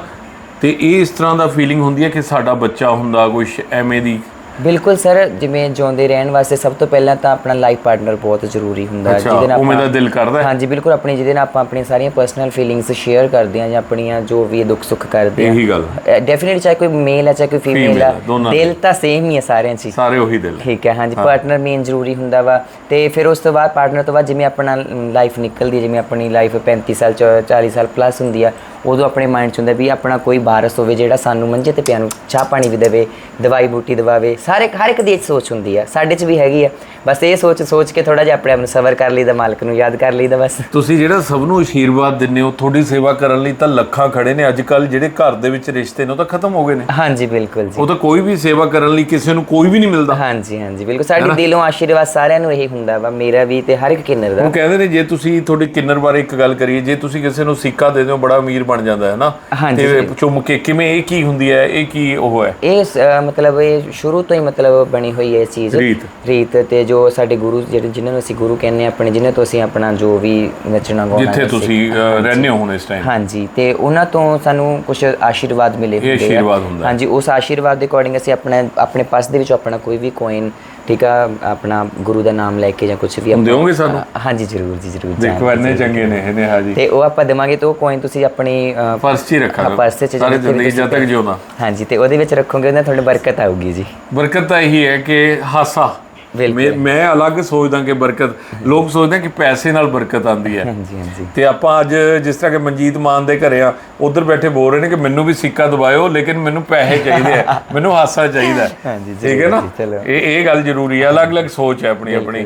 ਤੇ ਇਹ ਇਸ ਤਰ੍ਹਾਂ ਦਾ ਫੀਲਿੰਗ ਹੁੰਦੀ ਹੈ ਕਿ ਸਾਡਾ ਬੱਚਾ ਹੁੰਦਾ ਕੁਝ ਐਵੇਂ ਦੀ ਬਿਲਕੁਲ ਸਰ ਜਿਵੇਂ ਜਿਉਂਦੇ ਰਹਿਣ ਵਾਸਤੇ ਸਭ ਤੋਂ ਪਹਿਲਾਂ ਤਾਂ ਆਪਣਾ ਲਾਈਫ ਪਾਰਟਨਰ ਬਹੁਤ ਜ਼ਰੂਰੀ ਹੁੰਦਾ ਹੈ, ਅੱਛਾ, ਉਵੇਂ ਦਾ ਦਿਲ ਕਰਦਾ ਹੈ? ਹਾਂਜੀ ਬਿਲਕੁਲ ਆਪਣੀ ਜਿਹਦੇ ਨਾਲ ਆਪਾਂ ਆਪਣੀਆਂ ਸਾਰੀਆਂ ਪਰਸਨਲ ਫੀਲਿੰਗਸ ਸ਼ੇਅਰ ਕਰਦੇ ਹਾਂ ਜਾਂ ਆਪਣੀਆਂ ਜੋ ਵੀ ਦੁੱਖ ਸੁੱਖ ਕਰਦੇ ਹਾਂ ਇਹੀ ਗੱਲ ਡੈਫੀਨਿਟਲੀ ਚਾਹੇ ਕੋਈ ਮੇਲ ਹੈ ਚਾਹੇ ਕੋਈ ਫੀਮੇਲ ਹੈ ਦਿਲ ਤਾਂ ਸੇਮ ਹੀ ਹੈ ਸਾਰਿਆਂ 'ਚ। ਸਾਰੇ ਉਹੀ ਦਿਲ। ਠੀਕ ਹੈ ਹਾਂਜੀ ਪਾਰਟਨਰ ਮੇਨ ਜ਼ਰੂਰੀ ਹੁੰਦਾ ਵਾ ਤੇ ਫਿਰ ਉਸ ਤੋਂ ਬਾਅਦ ਪਾਰਟਨਰ ਤੋਂ ਬਾਅਦ ਜਿਵੇਂ ਆਪਣਾ ਲਾਈਫ ਨਿਕਲਦੀ ਜਿਵੇਂ ਆਪਣੀ ਲਾਈਫ 35 ਸਾਲ ਚ 40 ਸਾਲ ਪਲੱਸ ਹੁੰਦੀ ਆ ਉਦੋਂ ਆਪਣੇ ਮਾਈਂਡ 'ਚ ਹੁੰਦਾ ਵੀ ਆਪਣਾ ਕੋਈ ਵਾਰਸ ਹੋਵੇ ਜਿਹੜਾ ਸਾਨੂੰ ਮੰਜੇ ਤੇ ਪਿਆ ਨੂੰ ਚਾਹ ਪਾਣੀ ਵੀ ਦੇਵੇ ਦਵਾਈ ਬੂਟੀ ਦਵਾਵੇ ਸਾਰੇ ਹਰ ਇੱਕ ਦੀ ਇਹ ਸੋਚ ਹੁੰਦੀ ਆ ਸਾਡੇ 'ਚ ਵੀ ਹੈਗੀ ਆ। ਬਸ ਇਹ ਸੋਚ ਸੋਚ ਕੇ ਥੋੜਾ ਜਿਹਾ ਆਪਣੇ ਆਪ ਨੂੰ ਸਬਰ ਕਰ ਲਈਦਾ ਮਾਲਕ ਨੂੰ ਯਾਦ ਕਰ ਲਈਦਾ ਬਸ। ਤੁਸੀਂ ਜਿਹੜਾ ਸਭ ਨੂੰ ਆਸ਼ੀਰਵਾਦ ਦਿੰਦੇ ਹੋ ਤੁਹਾਡੀ ਸੇਵਾ ਕਰਨ ਲਈ ਤਾਂ ਲੱਖਾਂ ਖੜੇ ਨੇ। ਅੱਜ ਕੱਲ ਜਿਹੜੇ ਘਰ ਦੇ ਵਿੱਚ ਰਿਸ਼ਤੇ ਨੇ ਉਹ ਤਾਂ ਖਤਮ ਹੋ ਗਏ ਨੇ। ਹਾਂਜੀ ਬਿਲਕੁਲ ਜੀ। ਉਹ ਤਾਂ ਕੋਈ ਵੀ ਸੇਵਾ ਕਰਨ ਲਈ ਕਿਸੇ ਨੂੰ ਕੋਈ ਵੀ ਨਹੀਂ ਮਿਲਦਾ। ਹਾਂਜੀ ਹਾਂਜੀ ਬਿਲਕੁਲ। ਸਾਡੀ ਦਿਲੋਂ ਆਸ਼ੀਰਵਾਦ ਸਾਰਿਆਂ ਨੂੰ ਇਹੀ ਹੁੰਦਾ ਵਾ ਮੇਰਾ ਵੀ ਤੇ ਹਰ ਇੱਕ ਕਿੰਨਰ ਦਾ। ਉਹ ਕਹਿੰਦੇ ਨੇ ਜੇ ਤੁਸੀਂ ਤੁਹਾਡੇ ਕਿੰਨਰ ਬਾਰੇ ਇੱਕ ਗੱਲ ਕਰੀਏ ਜੇ ਤੁਸੀਂ ਕਿਸੇ ਨੂੰ ਸਿੱਕਾ ਦੇ ਦਿਓ ਬੜਾ ਅਮੀਰ ਬਣ ਜਾਂਦਾ ਹੈ ਨਾ। ਤੇ ਚੁੰਮ ਕੇ ਕਿਵੇਂ ਇਹ ਕੀ ਹੁੰਦੀ ਹੈ ਇਹ ਕੀ ਉਹ ਹੈ? ਇਹ ਮਤਲਬ ਇਹ ਸ਼ੁਰੂ ਤੋਂ ਹੀ ਮਤਲਬ ਬਣੀ ਹੋਈ ਹੈ ਇਹ ਚੀਜ਼। ਰੀਤ। ਰੀਤ ਤੇ ਜੋ ਸਾਡੇ ਗੁਰੂ ਜਿਹੜੇ ਜਿਨ੍ਹਾਂ ਨੂੰ ਅਸੀਂ ਗੁਰੂ ਕਹਿੰਦੇ ਹਾਂ ਆਪਣੇ ਜਿਨ੍ਹਾਂ ਤੋਂ ਅਸੀਂ ਆਪਣਾ ਜੋ ਵੀ ਨੱਚਣਾ ਗਾਉਣਾ ਜਿੱਥੇ ਤੁਸੀਂ ਰਹਿੰਦੇ ਹੋ ਹੁਣ ਇਸ ਟਾਈਮ ਹਾਂਜੀ ਤੇ ਉਹਨਾਂ ਤੋਂ ਸਾਨੂੰ ਕੁਝ ਆਸ਼ੀਰਵਾਦ ਮਿਲੇ ਹੁੰਦੇ ਆ। ਆਸ਼ੀਰਵਾਦ ਹੁੰਦਾ। ਹਾਂਜੀ ਉਸ ਆਸ਼ੀਰਵਾਦ ਦੇ ਅਕੋਰਡਿੰਗ ਅਸੀਂ ਆਪਣਾ ਆਪਣੇ ਪਰਸ ਦੇ ਵਿੱਚ ਆਪਣਾ ਕੋਈ ਵੀ ਕੋਇਨ ਠੀਕ ਆ ਆਪਣਾ ਗੁਰੂ ਦਾ ਨਾਮ ਲੈ ਕੇ ਜਾਂ ਕੁਝ ਵੀ ਆਪਾਂ- ਦਿਓਗੇ ਸਾਨੂੰ? ਹਾਂਜੀ ਜ਼ਰੂਰ ਜੀ ਜ਼ਰੂਰ ਦੇਖੋ ਇੰਨੇ ਚੰਗੇ ਨੇ ਇਹ ਨੇ ਹਾਜੀ ਤੇ ਉਹ ਆਪਾਂ ਦੇਵਾਂਗੇ ਤੇ ਉਹ ਕੋਇਨ ਤੁਸੀਂ ਆਪਣੀ ਪਰਸ 'ਚ ਹਾਂ, ਪਰਸ 'ਚ ਸਾਰੀ ਜ਼ਿੰਦਗੀ ਜਦ ਤੱਕ ਜਿਉਣਾ ਹਾਂਜੀ ਤੇ ਉਹਦੇ ਵਿੱਚ ਰੱਖੋਗੇ ਉਹਨਾਂ ਤੁਹਾਨੂੰ ਬਰਕਤ ਆਊਗੀ ਜੀ ਬਰਕਤ ਤਾਂ ਇਹੀ ਹੈ ਕਿ ਹਾਸਾ। ਮੈਂ ਮੈਂ ਅਲੱਗ ਸੋਚਦਾ ਕਿ ਬਰਕਤ ਲੋਕ ਸੋਚਦੇ ਕਿ ਪੈਸੇ ਨਾਲ ਬਰਕਤ ਆਉਂਦੀ ਹੈ। ਹਾਂਜੀ ਹਾਂਜੀ। ਤੇ ਆਪਾਂ ਅੱਜ ਜਿਸ ਤਰ੍ਹਾਂ ਕਿ ਮਨਜੀਤ ਮਾਨ ਦੇ ਘਰੇ ਆ ਉਧਰ ਬੈਠੇ ਬੋਲ ਰਹੇ ਨੇ ਕਿ ਮੈਨੂੰ ਵੀ ਸਿੱਕਾ ਦਵਾਇਓ ਲੇਕਿਨ ਮੈਨੂੰ ਪੈਸੇ ਚਾਹੀਦੇ ਆ। [LAUGHS] ਮੈਨੂੰ ਹਾਸਾ ਚਾਹੀਦਾ। ਹਾਂਜੀ, ਠੀਕ ਹੈ ਨਾ। ਇਹ ਇਹ ਗੱਲ ਜ਼ਰੂਰੀ ਹੈ। ਅਲੱਗ-ਅਲੱਗ ਸੋਚ ਹੈ ਆਪਣੀ ਆਪਣੀ।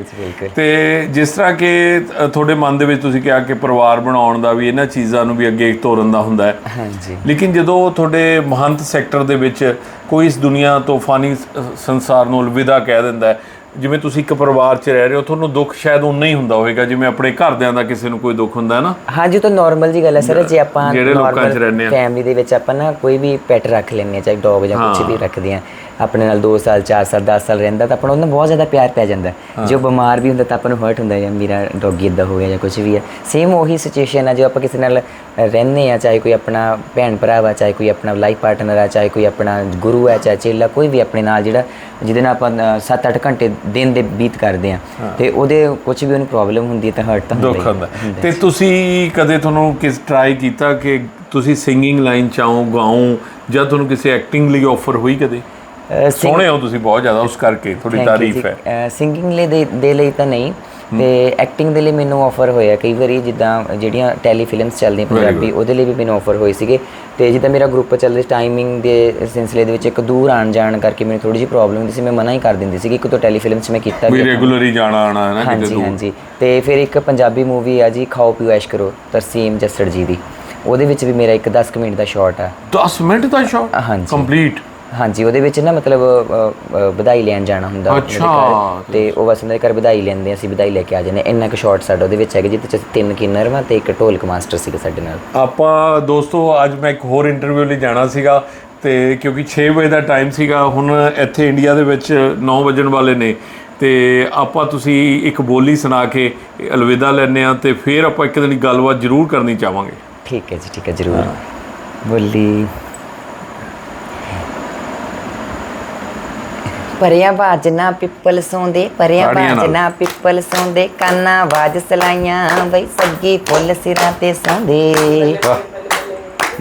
ਤੇ ਜਿਸ ਤਰ੍ਹਾਂ ਕਿ ਤੁਹਾਡੇ ਮਨ ਦੇ ਵਿੱਚ ਤੁਸੀਂ ਕਿਹਾ ਕਿ ਪਰਿਵਾਰ ਬਣਾਉਣ ਦਾ ਵੀ ਇਹਨਾਂ ਚੀਜ਼ਾਂ ਨੂੰ ਵੀ ਅੱਗੇ ਤੋਰਨ ਦਾ ਹੁੰਦਾ ਹੈ। ਹਾਂਜੀ। ਲੇਕਿਨ ਜਦੋਂ ਤੁਹਾਡੇ ਮਹੰਤ ਸੈਕਟਰ ਦੇ ਵਿੱਚ ਕੋਈ ਇਸ ਦੁਨੀਆ ਤੋਂ ਫਾਨੀ ਸੰਸਾਰ ਨੂੰ ਅਲਵਿਦਾ ਕਹਿ ਦਿੰਦਾ ਹੈ ਜਿਵੇਂ ਤੁਸੀਂ ਇੱਕ ਪਰਿਵਾਰ 'ਚ ਰਹਿ ਰਹੇ ਹੋ ਤੁਹਾਨੂੰ ਦੁੱਖ ਸ਼ਾਇਦ ਉਨਾ ਹੀ ਹੁੰਦਾ ਹੋਵੇਗਾ ਜਿਵੇਂ ਆਪਣੇ ਘਰਦਿਆਂ ਦਾ ਕਿਸੇ ਨੂੰ ਕੋਈ ਦੁੱਖ ਹੁੰਦਾ ਹੈ ਨਾ ਹਾਂਜੀ ਤਾਂ ਨਾਰਮਲ ਜੀ ਗੱਲ ਹੈ ਸਰ ਜੇ ਆਪਾਂ ਜਿਹੜੇ ਲੋਕਾਂ 'ਚ ਰਹਿੰਦੇ ਆ। ਫੈਮਿਲੀ ਦੇ ਵਿੱਚ ਆਪਾਂ ਨਾ ਕੋਈ ਵੀ ਪੈਟ ਰੱਖ ਲੈਂਦੇ ਆ ਚਾਹੇ ਡੌਗ ਜਾਂ ਕੁਝ ਵੀ ਰੱਖਦੇ ਆ ਆਪਣੇ ਨਾਲ 2 ਸਾਲ 4 ਸਾਲ 10 ਸਾਲ ਰਹਿੰਦਾ ਤਾਂ ਆਪਾਂ ਨੂੰ ਉਹਨਾਂ ਬਹੁਤ ਜ਼ਿਆਦਾ ਪਿਆਰ ਪੈ ਜਾਂਦਾ ਹੈ। ਜੇ ਉਹ ਬਿਮਾਰ ਵੀ ਹੁੰਦਾ ਤਾਂ ਆਪਾਂ ਨੂੰ ਹਰਟ ਹੁੰਦਾ ਜਾਂ ਮੇਰਾ ਡੌਗੀ ਇਦਾਂ ਹੋ ਗਿਆ ਜਾਂ ਕੁਝ ਵੀ ਹੈ ਸੇਮ ਉਹੀ ਸਿਚੁਏਸ਼ਨ ਹੈ ਜੋ ਆਪਾਂ ਕਿਸੇ ਨਾਲ ਰਹਿੰਦੇ ਆ ਚਾਹੇ ਕੋਈ ਆਪਣਾ ਭੈਣ ਭਰਾ ਵਾ ਚਾਹੇ ਕੋਈ ਆਪਣਾ ਲਾਈਫ ਪਾਰਟਨਰ ਆ ਚਾਹੇ ਕੋਈ ਆਪਣਾ ਗੁਰੂ ਹੈ ਚਾਹੇ ਚੇਲਾ ਕੋਈ ਵੀ ਆਪਣੇ ਨਾਲ ਜਿਹੜਾ ਜਿਹਦੇ ਨਾਲ ਆਪਾਂ 7-8 ਘੰਟੇ ਦਿਨ ਦੇ ਬੀਤ ਕਰਦੇ ਆ। ਤੇ ਉਹਦੇ ਕੁਝ ਵੀ ਉਹਨੂੰ ਪ੍ਰੋਬਲਮ ਹੁੰਦੀ ਤਾਂ ਹਰਟ ਤਾਂ ਦੁੱਖ ਹੁੰਦਾ। ਤੇ ਤੁਸੀਂ ਕਦੇ ਤੁਹਾਨੂੰ ਕਿਸ ਟਰਾਈ ਕੀਤਾ ਕਿ ਤੁਸੀਂ ਸਿੰਗਿੰਗ ਲਾਈਨ ਚਾਹੋ ਗਾਓ ਜਾਂ ਤੁਹਾਨੂੰ ਕਿਸੇ ਐਕਟਿੰਗ ਲਈ ਆਫਰ ਹੋਈ ਕਦੇ? ਸੋਹਣੇ ਹੋ ਤੁਸੀਂ ਬਹੁਤ ਜ਼ਿਆਦਾ ਉਸ ਕਰਕੇ ਤੁਹਾਡੀ ਤਾਰੀਫ ਹੈ। ਸਿੰਗਿੰਗ ਲਈ ਦੇ ਲਈ ਤਾਂ ਨਹੀਂ। ਤੇ ਐਕਟਿੰਗ ਦੇ ਲਈ ਮੈਨੂੰ ਆਫਰ ਹੋਇਆ ਕਈ ਵਾਰੀ ਜਿੱਦਾਂ ਜਿਹੜੀਆਂ ਟੈਲੀ ਫਿਲਮਸ ਚੱਲਦੀਆਂ ਪੰਜਾਬੀ ਉਹਦੇ ਲਈ ਵੀ ਮੈਨੂੰ ਆਫਰ ਹੋਈ ਸੀਗੇ। ਤੇ ਜਿੱਦਾਂ ਮੇਰਾ ਗਰੁੱਪ ਚੱਲਦਾ ਸੀ ਟਾਈਮਿੰਗ ਦੇ ਸਿਲਸਿਲੇ ਦੇ ਵਿੱਚ ਇੱਕ ਦੂਰ ਆਣ ਜਾਣ ਕਰਕੇ ਮੈਨੂੰ ਥੋੜੀ ਜਿਹੀ ਪ੍ਰੋਬਲਮ ਹੁੰਦੀ ਸੀ ਮੈਂ ਮਨਾ ਹੀ ਕਰ ਦਿੰਦੀ ਸੀ ਕਿ ਇੱਕ ਤੋਂ ਟੈਲੀ ਫਿਲਮ 'ਚ ਮੈਂ ਕੀਤਾ ਵੀ ਰੈਗੂਲਰੀ ਜਾਣਾ ਆਣਾ ਹੈ ਨਾ ਕਿਤੇ ਦੂਰ। ਹਾਂਜੀ। ਤੇ ਫਿਰ ਇੱਕ ਪੰਜਾਬੀ ਮੂਵੀ ਆ ਜੀ ਖਾਓ ਪੀਓ ਐਸ਼ ਕਰੋ ਤਰਸੀਮ ਜੱਸੜ ਜੀ ਦੀ। ਉਹਦੇ ਵਿੱਚ ਵੀ ਮੇਰਾ ਇੱਕ 10 ਕੁ ਮਿੰਟ ਦਾ ਸ਼ਾਟ ਆ। 10 ਮਿੰਟ ਦਾ ਸ਼ਾਟ ਹਾਂਜੀ। ਕੰਪਲੀਟ ਹਾਂਜੀ ਉਹਦੇ ਵਿੱਚ ਨਾ ਮਤਲਬ ਅ, ਅ, ਵਧਾਈ ਲੈਣ ਜਾਣਾ ਹੁੰਦਾ ਅੱਛਾ। ਘਰ, ਤੇ ਉਹ ਬਸ ਉਹਨਾਂ ਦੇ ਘਰ ਵਧਾਈ ਲੈਂਦੇ ਅਸੀਂ ਵਧਾਈ ਲੈ ਕੇ ਆ ਜਾਂਦੇ ਹਾਂ। ਇੰਨਾ ਕੁ ਸ਼ਾਰਟ ਸਾਡਾ ਉਹਦੇ ਵਿੱਚ ਹੈਗਾ ਜਿਹਦੇ ਚ ਤਿੰਨ ਕਿੰਨਰ ਵਾ ਤੇ ਇੱਕ ਢੋਲਕ ਮਾਸਟਰ ਸੀਗਾ ਸਾਡੇ ਨਾਲ। ਆਪਾਂ ਦੋਸਤੋ ਅੱਜ ਮੈਂ ਇੱਕ ਹੋਰ ਇੰਟਰਵਿਊ ਲਈ ਜਾਣਾ ਸੀਗਾ ਤੇ ਕਿਉਂਕਿ 6 ਵਜੇ ਦਾ ਟਾਈਮ ਸੀਗਾ ਹੁਣ ਇੱਥੇ ਇੰਡੀਆ ਦੇ ਵਿੱਚ 9 ਵਜਣ ਵਾਲੇ ਨੇ। ਤੇ ਆਪਾਂ ਤੁਸੀਂ ਇੱਕ ਬੋਲੀ ਸੁਣਾ ਕੇ ਅਲਵਿਦਾ ਲੈਣੇ ਆ ਤੇ ਫਿਰ ਆਪਾਂ ਇੱਕ ਦਿਨ ਗੱਲਬਾਤ ਜ਼ਰੂਰ ਕਰਨੀ ਚਾਹਾਂਗੇ। ਠੀਕ ਹੈ ਜੀ ਠੀਕ ਹੈ ਜ਼ਰੂਰ। ਬੋਲੀ। ਪਰਿਆ ਬਾਜਨਾ ਪਿੱਪਲ ਸੌਂਦੇ ਪਰਿਆ ਤਾੜੀਆਂ ਨਾਲ। ਬਾਜਨਾ ਪਿੱਪਲ ਸੌਂਦੇ ਕਾਨਾ ਬਾਜ ਸਲਾਈਆਂ ਬਈ ਸੱਗੀ ਫੁੱਲ ਸਿਰਾਂ ਤੇ ਸੌਂਦੇ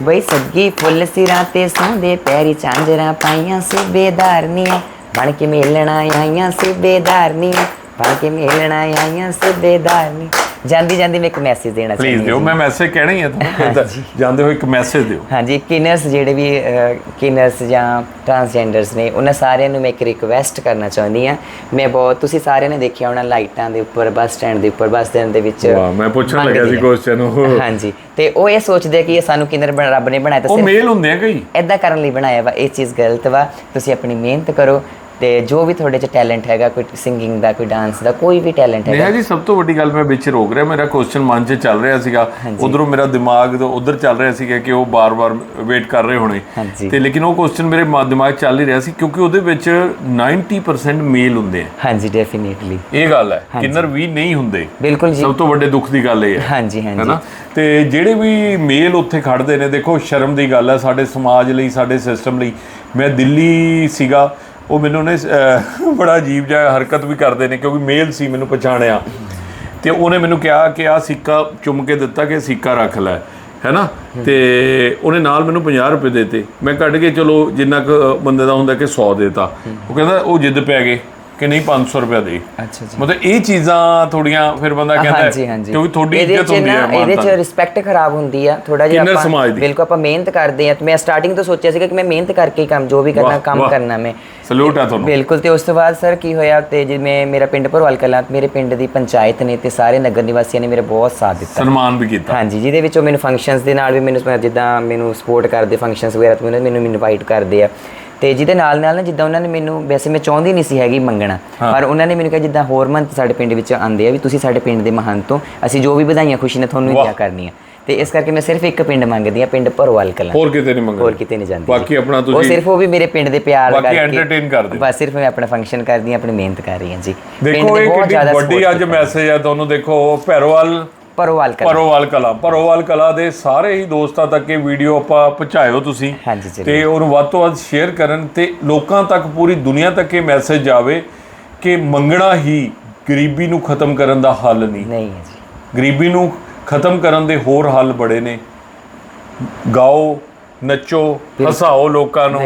ਬਈ ਸੱਗੀ ਫੁੱਲ ਸਿਰਾਂ ਤੇ ਸੌਂਦੇ ਪੈਰੀ ਝਾਂਜਰਾਂ ਪਾਈਆਂ ਸੂਬੇਦਾਰਨੀਆਂ ਬਣ ਕੇ ਮੇਲਣਾ ਆਈਆਂ ਸੂਬੇਦਾਰਨੀਆਂ ਬਣ ਕੇ ਮੇਲਣਾ ਆਈਆਂ ਸੂਬੇਦਾਰਨੀ ਜਾਂਦੀ ਜਾਂਦੀ ਮੈਂ ਇੱਕ ਮੈਸੇਜ ਦੇਣਾ ਪਲੀਜ਼ ਚਾਹੁੰਦੀ ਦਿਓ ਮੈਂ ਮੈਸੇਜ ਕਹਿਣਾ ਹੀ ਹੈ ਤੁਹਾਨੂੰ ਜਾਂਦੇ ਹੋਏ ਇੱਕ ਮੈਸੇਜ ਦਿਓ। ਹਾਂਜੀ ਕਿਨਰਸ ਜਿਹੜੇ ਵੀ ਕਿਨਰਸ ਜਾਂ ਟਰਾਂਸਜੈਂਡਰਸ ਨੇ ਉਹਨਾਂ ਸਾਰਿਆਂ ਨੂੰ ਮੈਂ ਇੱਕ ਰਿਕਵੈਸਟ ਕਰਨਾ ਚਾਹੁੰਦੀ ਆ ਮੈਂ ਬਹੁਤ ਤੁਸੀਂ ਸਾਰਿਆਂ ਨੇ ਦੇਖਿਆ ਹੋਣਾ ਲਾਈਟਾਂ ਦੇ ਉੱਪਰ ਬੱਸ ਸਟੈਂਡ ਦੇ ਉੱਪਰ ਬੱਸ ਸਟੈਂਡ ਦੇ ਵਿੱਚ ਵਾਹ ਮੈਂ ਪੁੱਛਣ ਲੱਗਿਆ ਸੀ। ਕੁਐਸਚਨ ਉਹ ਹਾਂਜੀ ਤੇ ਉਹ ਇਹ ਸੋਚਦੇ ਕਿ ਇਹ ਸਾਨੂੰ ਕਿਨਰ ਬਣ- ਰੱਬ ਨੇ ਬਣਾਇਆ ਤਾਂ ਉਹ ਮੇਲ ਹੁੰਦੇ ਆ ਕਈ। ਇਦਾਂ ਕਰਨ ਲਈ ਬਣਾਇਆ ਵਾ ਇਹ ਚੀਜ਼ ਗਲਤ ਵਾ। ਤੁਸੀਂ ਆਪਣੀ ਮਿਹਨਤ ਕਰੋ ਤੇ ਜੋ ਵੀ ਤੁਹਾਡੇ 'ਚ ਟੈਲੈਂਟ ਹੈਗਾ ਕੋਈ ਸਿੰਗਿੰਗ ਦਾ ਕੋਈ ਡਾਂਸ ਦਾ ਕੋਈ ਵੀ ਟੈਲੈਂਟ ਹੈਗਾ। ਨੇਹਾ ਜੀ ਸਭ ਤੋਂ ਵੱਡੀ ਗੱਲ ਮੈਂ ਵਿੱਚ ਰੋਕ ਰਿਹਾ ਮੇਰਾ ਕੁਐਸਚਨ ਮਨ 'ਚ ਚੱਲ ਰਿਹਾ ਸੀਗਾ। ਉਧਰੋਂ ਮੇਰਾ ਦਿਮਾਗ ਉਧਰ ਚੱਲ ਰਿਹਾ ਸੀਗਾ ਕਿ ਉਹ ਬਾਰ-ਬਾਰ ਵੇਟ ਕਰ ਰਹੇ ਹੋਣੇ। ਤੇ ਲੇਕਿਨ ਉਹ ਕੁਐਸਚਨ ਮੇਰੇ ਦਿਮਾਗ 'ਚ ਚੱਲ ਹੀ ਰਿਹਾ ਸੀ ਕਿਉਂਕਿ ਉਹਦੇ ਵਿੱਚ 90% ਮੇਲ ਹੁੰਦੇ ਆ। ਹਾਂਜੀ ਡੈਫੀਨਿਟਲੀ ਇਹ ਗੱਲ ਹੈ ਕਿੰਨਰ ਵੀ ਨਹੀਂ ਹੁੰਦੇ। ਬਿਲਕੁਲ ਜੀ। ਸਭ ਤੋਂ ਵੱਡੇ ਦੁੱਖ ਦੀ ਗੱਲ ਇਹ ਹੈ। ਹਾਂਜੀ ਹਾਂਜੀ। ਹੈਨਾ? ਤੇ ਜਿਹੜੇ ਵੀ ਮੇਲ ਉੱਥੇ ਖੜਦੇ ਨੇ ਦੇਖੋ ਸ਼ਰਮ ਦੀ ਗੱਲ ਹੈ ਸਾਡੇ ਸਮਾਜ ਲਈ ਸਾਡੇ ਸਿਸਟਮ ਲਈ। ਮੈਂ ਦਿੱਲੀ ਸੀਗਾ ਉਹ ਮੈਨੂੰ ਨੇ ਬੜਾ ਅਜੀਬ ਜਿਹਾ ਹਰਕਤ ਵੀ ਕਰਦੇ ਨੇ ਕਿਉਂਕਿ ਮੇਲ ਸੀ ਮੈਨੂੰ ਪਛਾਣਿਆ। ਤੇ ਉਹਨੇ ਮੈਨੂੰ ਕਿਹਾ ਕਿ ਆ ਸਿੱਕਾ ਚੁੰਮ ਕੇ ਦਿੱਤਾ ਕਿ ਸਿੱਕਾ ਰੱਖ ਲੈ, ਹੈਨਾ? ਤੇ ਉਹਨੇ ਨਾਲ ਮੈਨੂੰ 50 ਰੁਪਏ ਦੇਤੇ। ਮੈਂ ਕੱਢ ਕੇ ਚਲੋ ਜਿੰਨਾ ਕੁ ਬੰਦੇ ਦਾ ਹੁੰਦਾ ਕਿ 100 ਦੇਤਾ। ਉਹ ਕਹਿੰਦਾ ਉਹ ਜਿੱਦ ਪੈ ਗਏ। ਕਿ ਨਹੀਂ 500 ਰੁਪਏ ਦੇ। ਅੱਛਾ ਜੀ ਮਤਲਬ ਇਹ ਚੀਜ਼ਾਂ ਥੋੜੀਆਂ ਫਿਰ ਬੰਦਾ ਕਹਿੰਦਾ ਹਾਂਜੀ ਕਿਉਂਕਿ ਤੁਹਾਡੀ ਇੱਜ਼ਤ ਹੁੰਦੀ ਹੈ ਇਹਦੇ ਚ ਰਿਸਪੈਕਟ ਖਰਾਬ ਹੁੰਦੀ ਆ ਥੋੜਾ ਜਿਹਾ ਦੀ। ਬਿਲਕੁਲ ਆਪਾਂ ਮਿਹਨਤ ਕਰਦੇ ਆ। ਤੇ ਮੈਂ ਸਟਾਰਟਿੰਗ ਤੋਂ ਸੋਚਿਆ ਸੀਗਾ ਕਿ ਮੈਂ ਮਿਹਨਤ ਕਰਕੇ ਹੀ ਕੰਮ ਜੋ ਵੀ ਕਰਨਾ ਕੰਮ। ਕਰਨਾ ਮੈਂ। ਸਲੂਟ ਹੈ ਤੁਹਾਨੂੰ। ਬਿਲਕੁਲ ਤੇ ਉਸ ਤੋਂ ਬਾਅਦ ਸਰ ਕੀ ਹੋਇਆ ਤੇ ਜਿਵੇਂ ਮੇਰਾ ਪਿੰਡ ਭਰਵਾਲ ਕਲਾਂ ਮੇਰੇ ਪਿੰਡ ਦੀ ਪੰਚਾਇਤ ਨੇ ਤੇ ਸਾਰੇ ਨਗਰ ਨਿਵਾਸੀਆਂ ਨੇ ਮੇਰਾ ਬਹੁਤ ਸਾਥ ਦਿੱਤਾ। ਸਨਮਾਨ ਵੀ ਕੀਤਾ। ਹਾਂਜੀ ਜਿਹਦੇ ਵਿੱਚ ਮੈਨੂੰ ਫੰਕਸ਼ਨਸ ਦੇ ਨਾਲ ਵੀ ਮੈਨੂੰ ਜਿੱਦਾਂ ਮੈਨੂੰ ਸਪੋਰਟ ਕਰਦੇ ਫੰਕਸ਼ਨਸ ਵਗੈਰਾ ਤੇ ਮੈਨੂੰ ਮੈਨੂੰ ਇਨਵਾਈਟ ਕਰਦੇ ਆ। ਤੇ ਜਿਹਦੇ ਨਾਲ ਨਾਲ ਨਾ ਜਿੱਦਾਂ ਉਹਨਾਂ ਨੇ ਮੈਨੂੰ ਵੈਸੇ ਮੈਂ ਚਾਹੁੰਦੀ ਨਹੀਂ ਸੀ ਹੈਗੀ ਮੰਗਣਾ ਪਰ ਉਹਨਾਂ ਨੇ ਮੈਨੂੰ ਕਿਹਾ ਜਿੱਦਾਂ ਹੋਰ ਮੰਤ ਸਾਡੇ ਪਿੰਡ ਵਿੱਚ ਆਂਦੇ ਆ ਵੀ ਤੁਸੀਂ ਸਾਡੇ ਪਿੰਡ ਦੇ ਮਹੰਤ ਹੋ ਅਸੀਂ ਜੋ ਵੀ ਵਧਾਈਆਂ ਖੁਸ਼ੀ ਨਾਲ ਤੁਹਾਨੂੰ। ਦਿਆ ਕਰਨੀਆਂ ਤੇ ਇਸ ਕਰਕੇ ਮੈਂ ਸਿਰਫ ਇੱਕ ਪਿੰਡ ਮੰਗਦੀ ਆ ਪਿੰਡ ਭਰਵਾਲ ਕਲਾਂ ਹੋਰ ਕਿਤੇ ਨਹੀਂ ਮੰਗਣਾ ਹੋਰ ਕਿਤੇ ਨਹੀਂ ਜਾਂਦੀ ਬਾਕੀ ਆਪਣਾ ਉਹ ਤੁਸੀਂ ਸਿਰਫ ਉਹ ਵੀ ਮੇਰੇ ਪਿੰਡ ਦੇ ਪਿਆਰ ਬਾਕੀ ਕਰਕੇ entertain ਕਰਦੇ ਹੋ। ਬਸ ਸਿਰਫ ਮੈਂ ਆਪਣਾ ਫੰਕਸ਼ਨ ਕਰਦੀ ਹਾਂ ਆਪਣੀ ਮਿਹਨਤ ਕਰ ਰਹੀ ਹਾਂ ਜੀ ਦੇਖੋ ਇਹ ਕਿੰਨੀ ਵੱਡੀ ਅੱਜ। ਮੈਸੇਜ ਹੈ ਤੁਹਾਨੂੰ ਦੇਖੋ ਭੈਰੋਵਾਲ ਭਰਵਾਲ ਕਲਾਂ। ਪਰੋਵਾਲ ਕਲਾ। ਪਰੋਵਾਲ ਕਲਾ ਦੇ ਸਾਰੇ ਹੀ ਦੋਸਤਾਂ ਤੱਕ ਇਹ ਵੀਡੀਓ ਆਪਾਂ ਪਹੁੰਚਾਇਓ ਤੁਸੀਂ। ਤੇ ਉਹਨੂੰ ਵੱਧ ਤੋਂ ਵੱਧ ਸ਼ੇਅਰ ਕਰਨ ਤੇ ਲੋਕਾਂ ਤੱਕ ਪੂਰੀ ਦੁਨੀਆ ਤੱਕ ਇਹ ਮੈਸੇਜ ਜਾਵੇ ਕਿ ਮੰਗਣਾ ਹੀ ਗਰੀਬੀ ਨੂੰ ਖਤਮ ਕਰਨ ਦਾ ਹੱਲ ਨਹੀਂ। ਨਹੀਂ ਹੈ ਜੀ। ਗਰੀਬੀ ਨੂੰ ਖਤਮ ਕਰਨ ਦੇ ਹੋਰ ਹੱਲ ਬੜੇ ਨੇ। ਗਾਓ ਨੱਚੋ ਹਸਾਓ ਲੋਕਾਂ ਨੂੰ।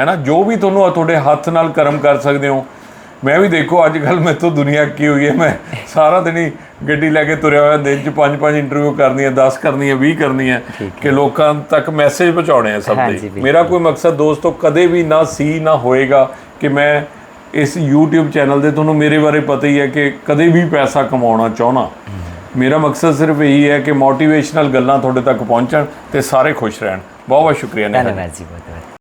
ਹੈਨਾ? ਜੋ ਵੀ ਤੁਹਾਨੂੰ ਤੁਹਾਡੇ ਹੱਥ ਨਾਲ ਕਰਮ ਕਰ ਸਕਦੇ ਹੋ ਮੈਂ ਵੀ ਦੇਖੋ ਅੱਜ ਕੱਲ ਮੈਥੋਂ ਦੁਨੀਆ ਕੀ ਹੋਈ ਹੈ? ਮੈਂ ਸਾਰਾ ਦਿਨ ਹੀ ਗੱਡੀ ਲੈ ਕੇ ਤੁਰਿਆ ਹੋਇਆ ਦਿਨ ਚ ਪੰਜ ਪੰਜ ਇੰਟਰਵਿਊ ਕਰਨੀਆਂ 10 ਕਰਨੀਆਂ 20 ਕਰਨੀਆਂ ਕਿ ਲੋਕਾਂ ਤੱਕ ਮੈਸੇਜ ਪਹੁੰਚਾਉਣੇ ਆ ਸਭ ਦੇ। ਮੇਰਾ ਕੋਈ ਮਕਸਦ ਦੋਸਤੋ ਕਦੇ ਵੀ ਨਾ ਸੀ ਨਾ ਹੋਏਗਾ ਕਿ ਮੈਂ ਇਸ YouTube ਚੈਨਲ ਦੇ ਤੁਹਾਨੂੰ ਮੇਰੇ ਬਾਰੇ ਪਤਾ ਹੀ ਹੈ ਕਿ ਕਦੇ ਵੀ ਪੈਸਾ ਕਮਾਉਣਾ ਚਾਹਣਾ ਮੇਰਾ ਮਕਸਦ ਸਿਰਫ ਇਹੀ ਹੈ ਕਿ ਮੋਟੀਵੇਸ਼ਨਲ ਗੱਲਾਂ ਤੁਹਾਡੇ ਤੱਕ ਪਹੁੰਚਣ ਤੇ ਸਾਰੇ ਖੁਸ਼ ਰਹਿਣ। ਬਹੁਤ ਬਹੁਤ ਸ਼ੁਕਰੀਆ ਨੇ ਧੰਨਵਾਦ ਜੀ ਬਹੁਤ ਬਹੁਤ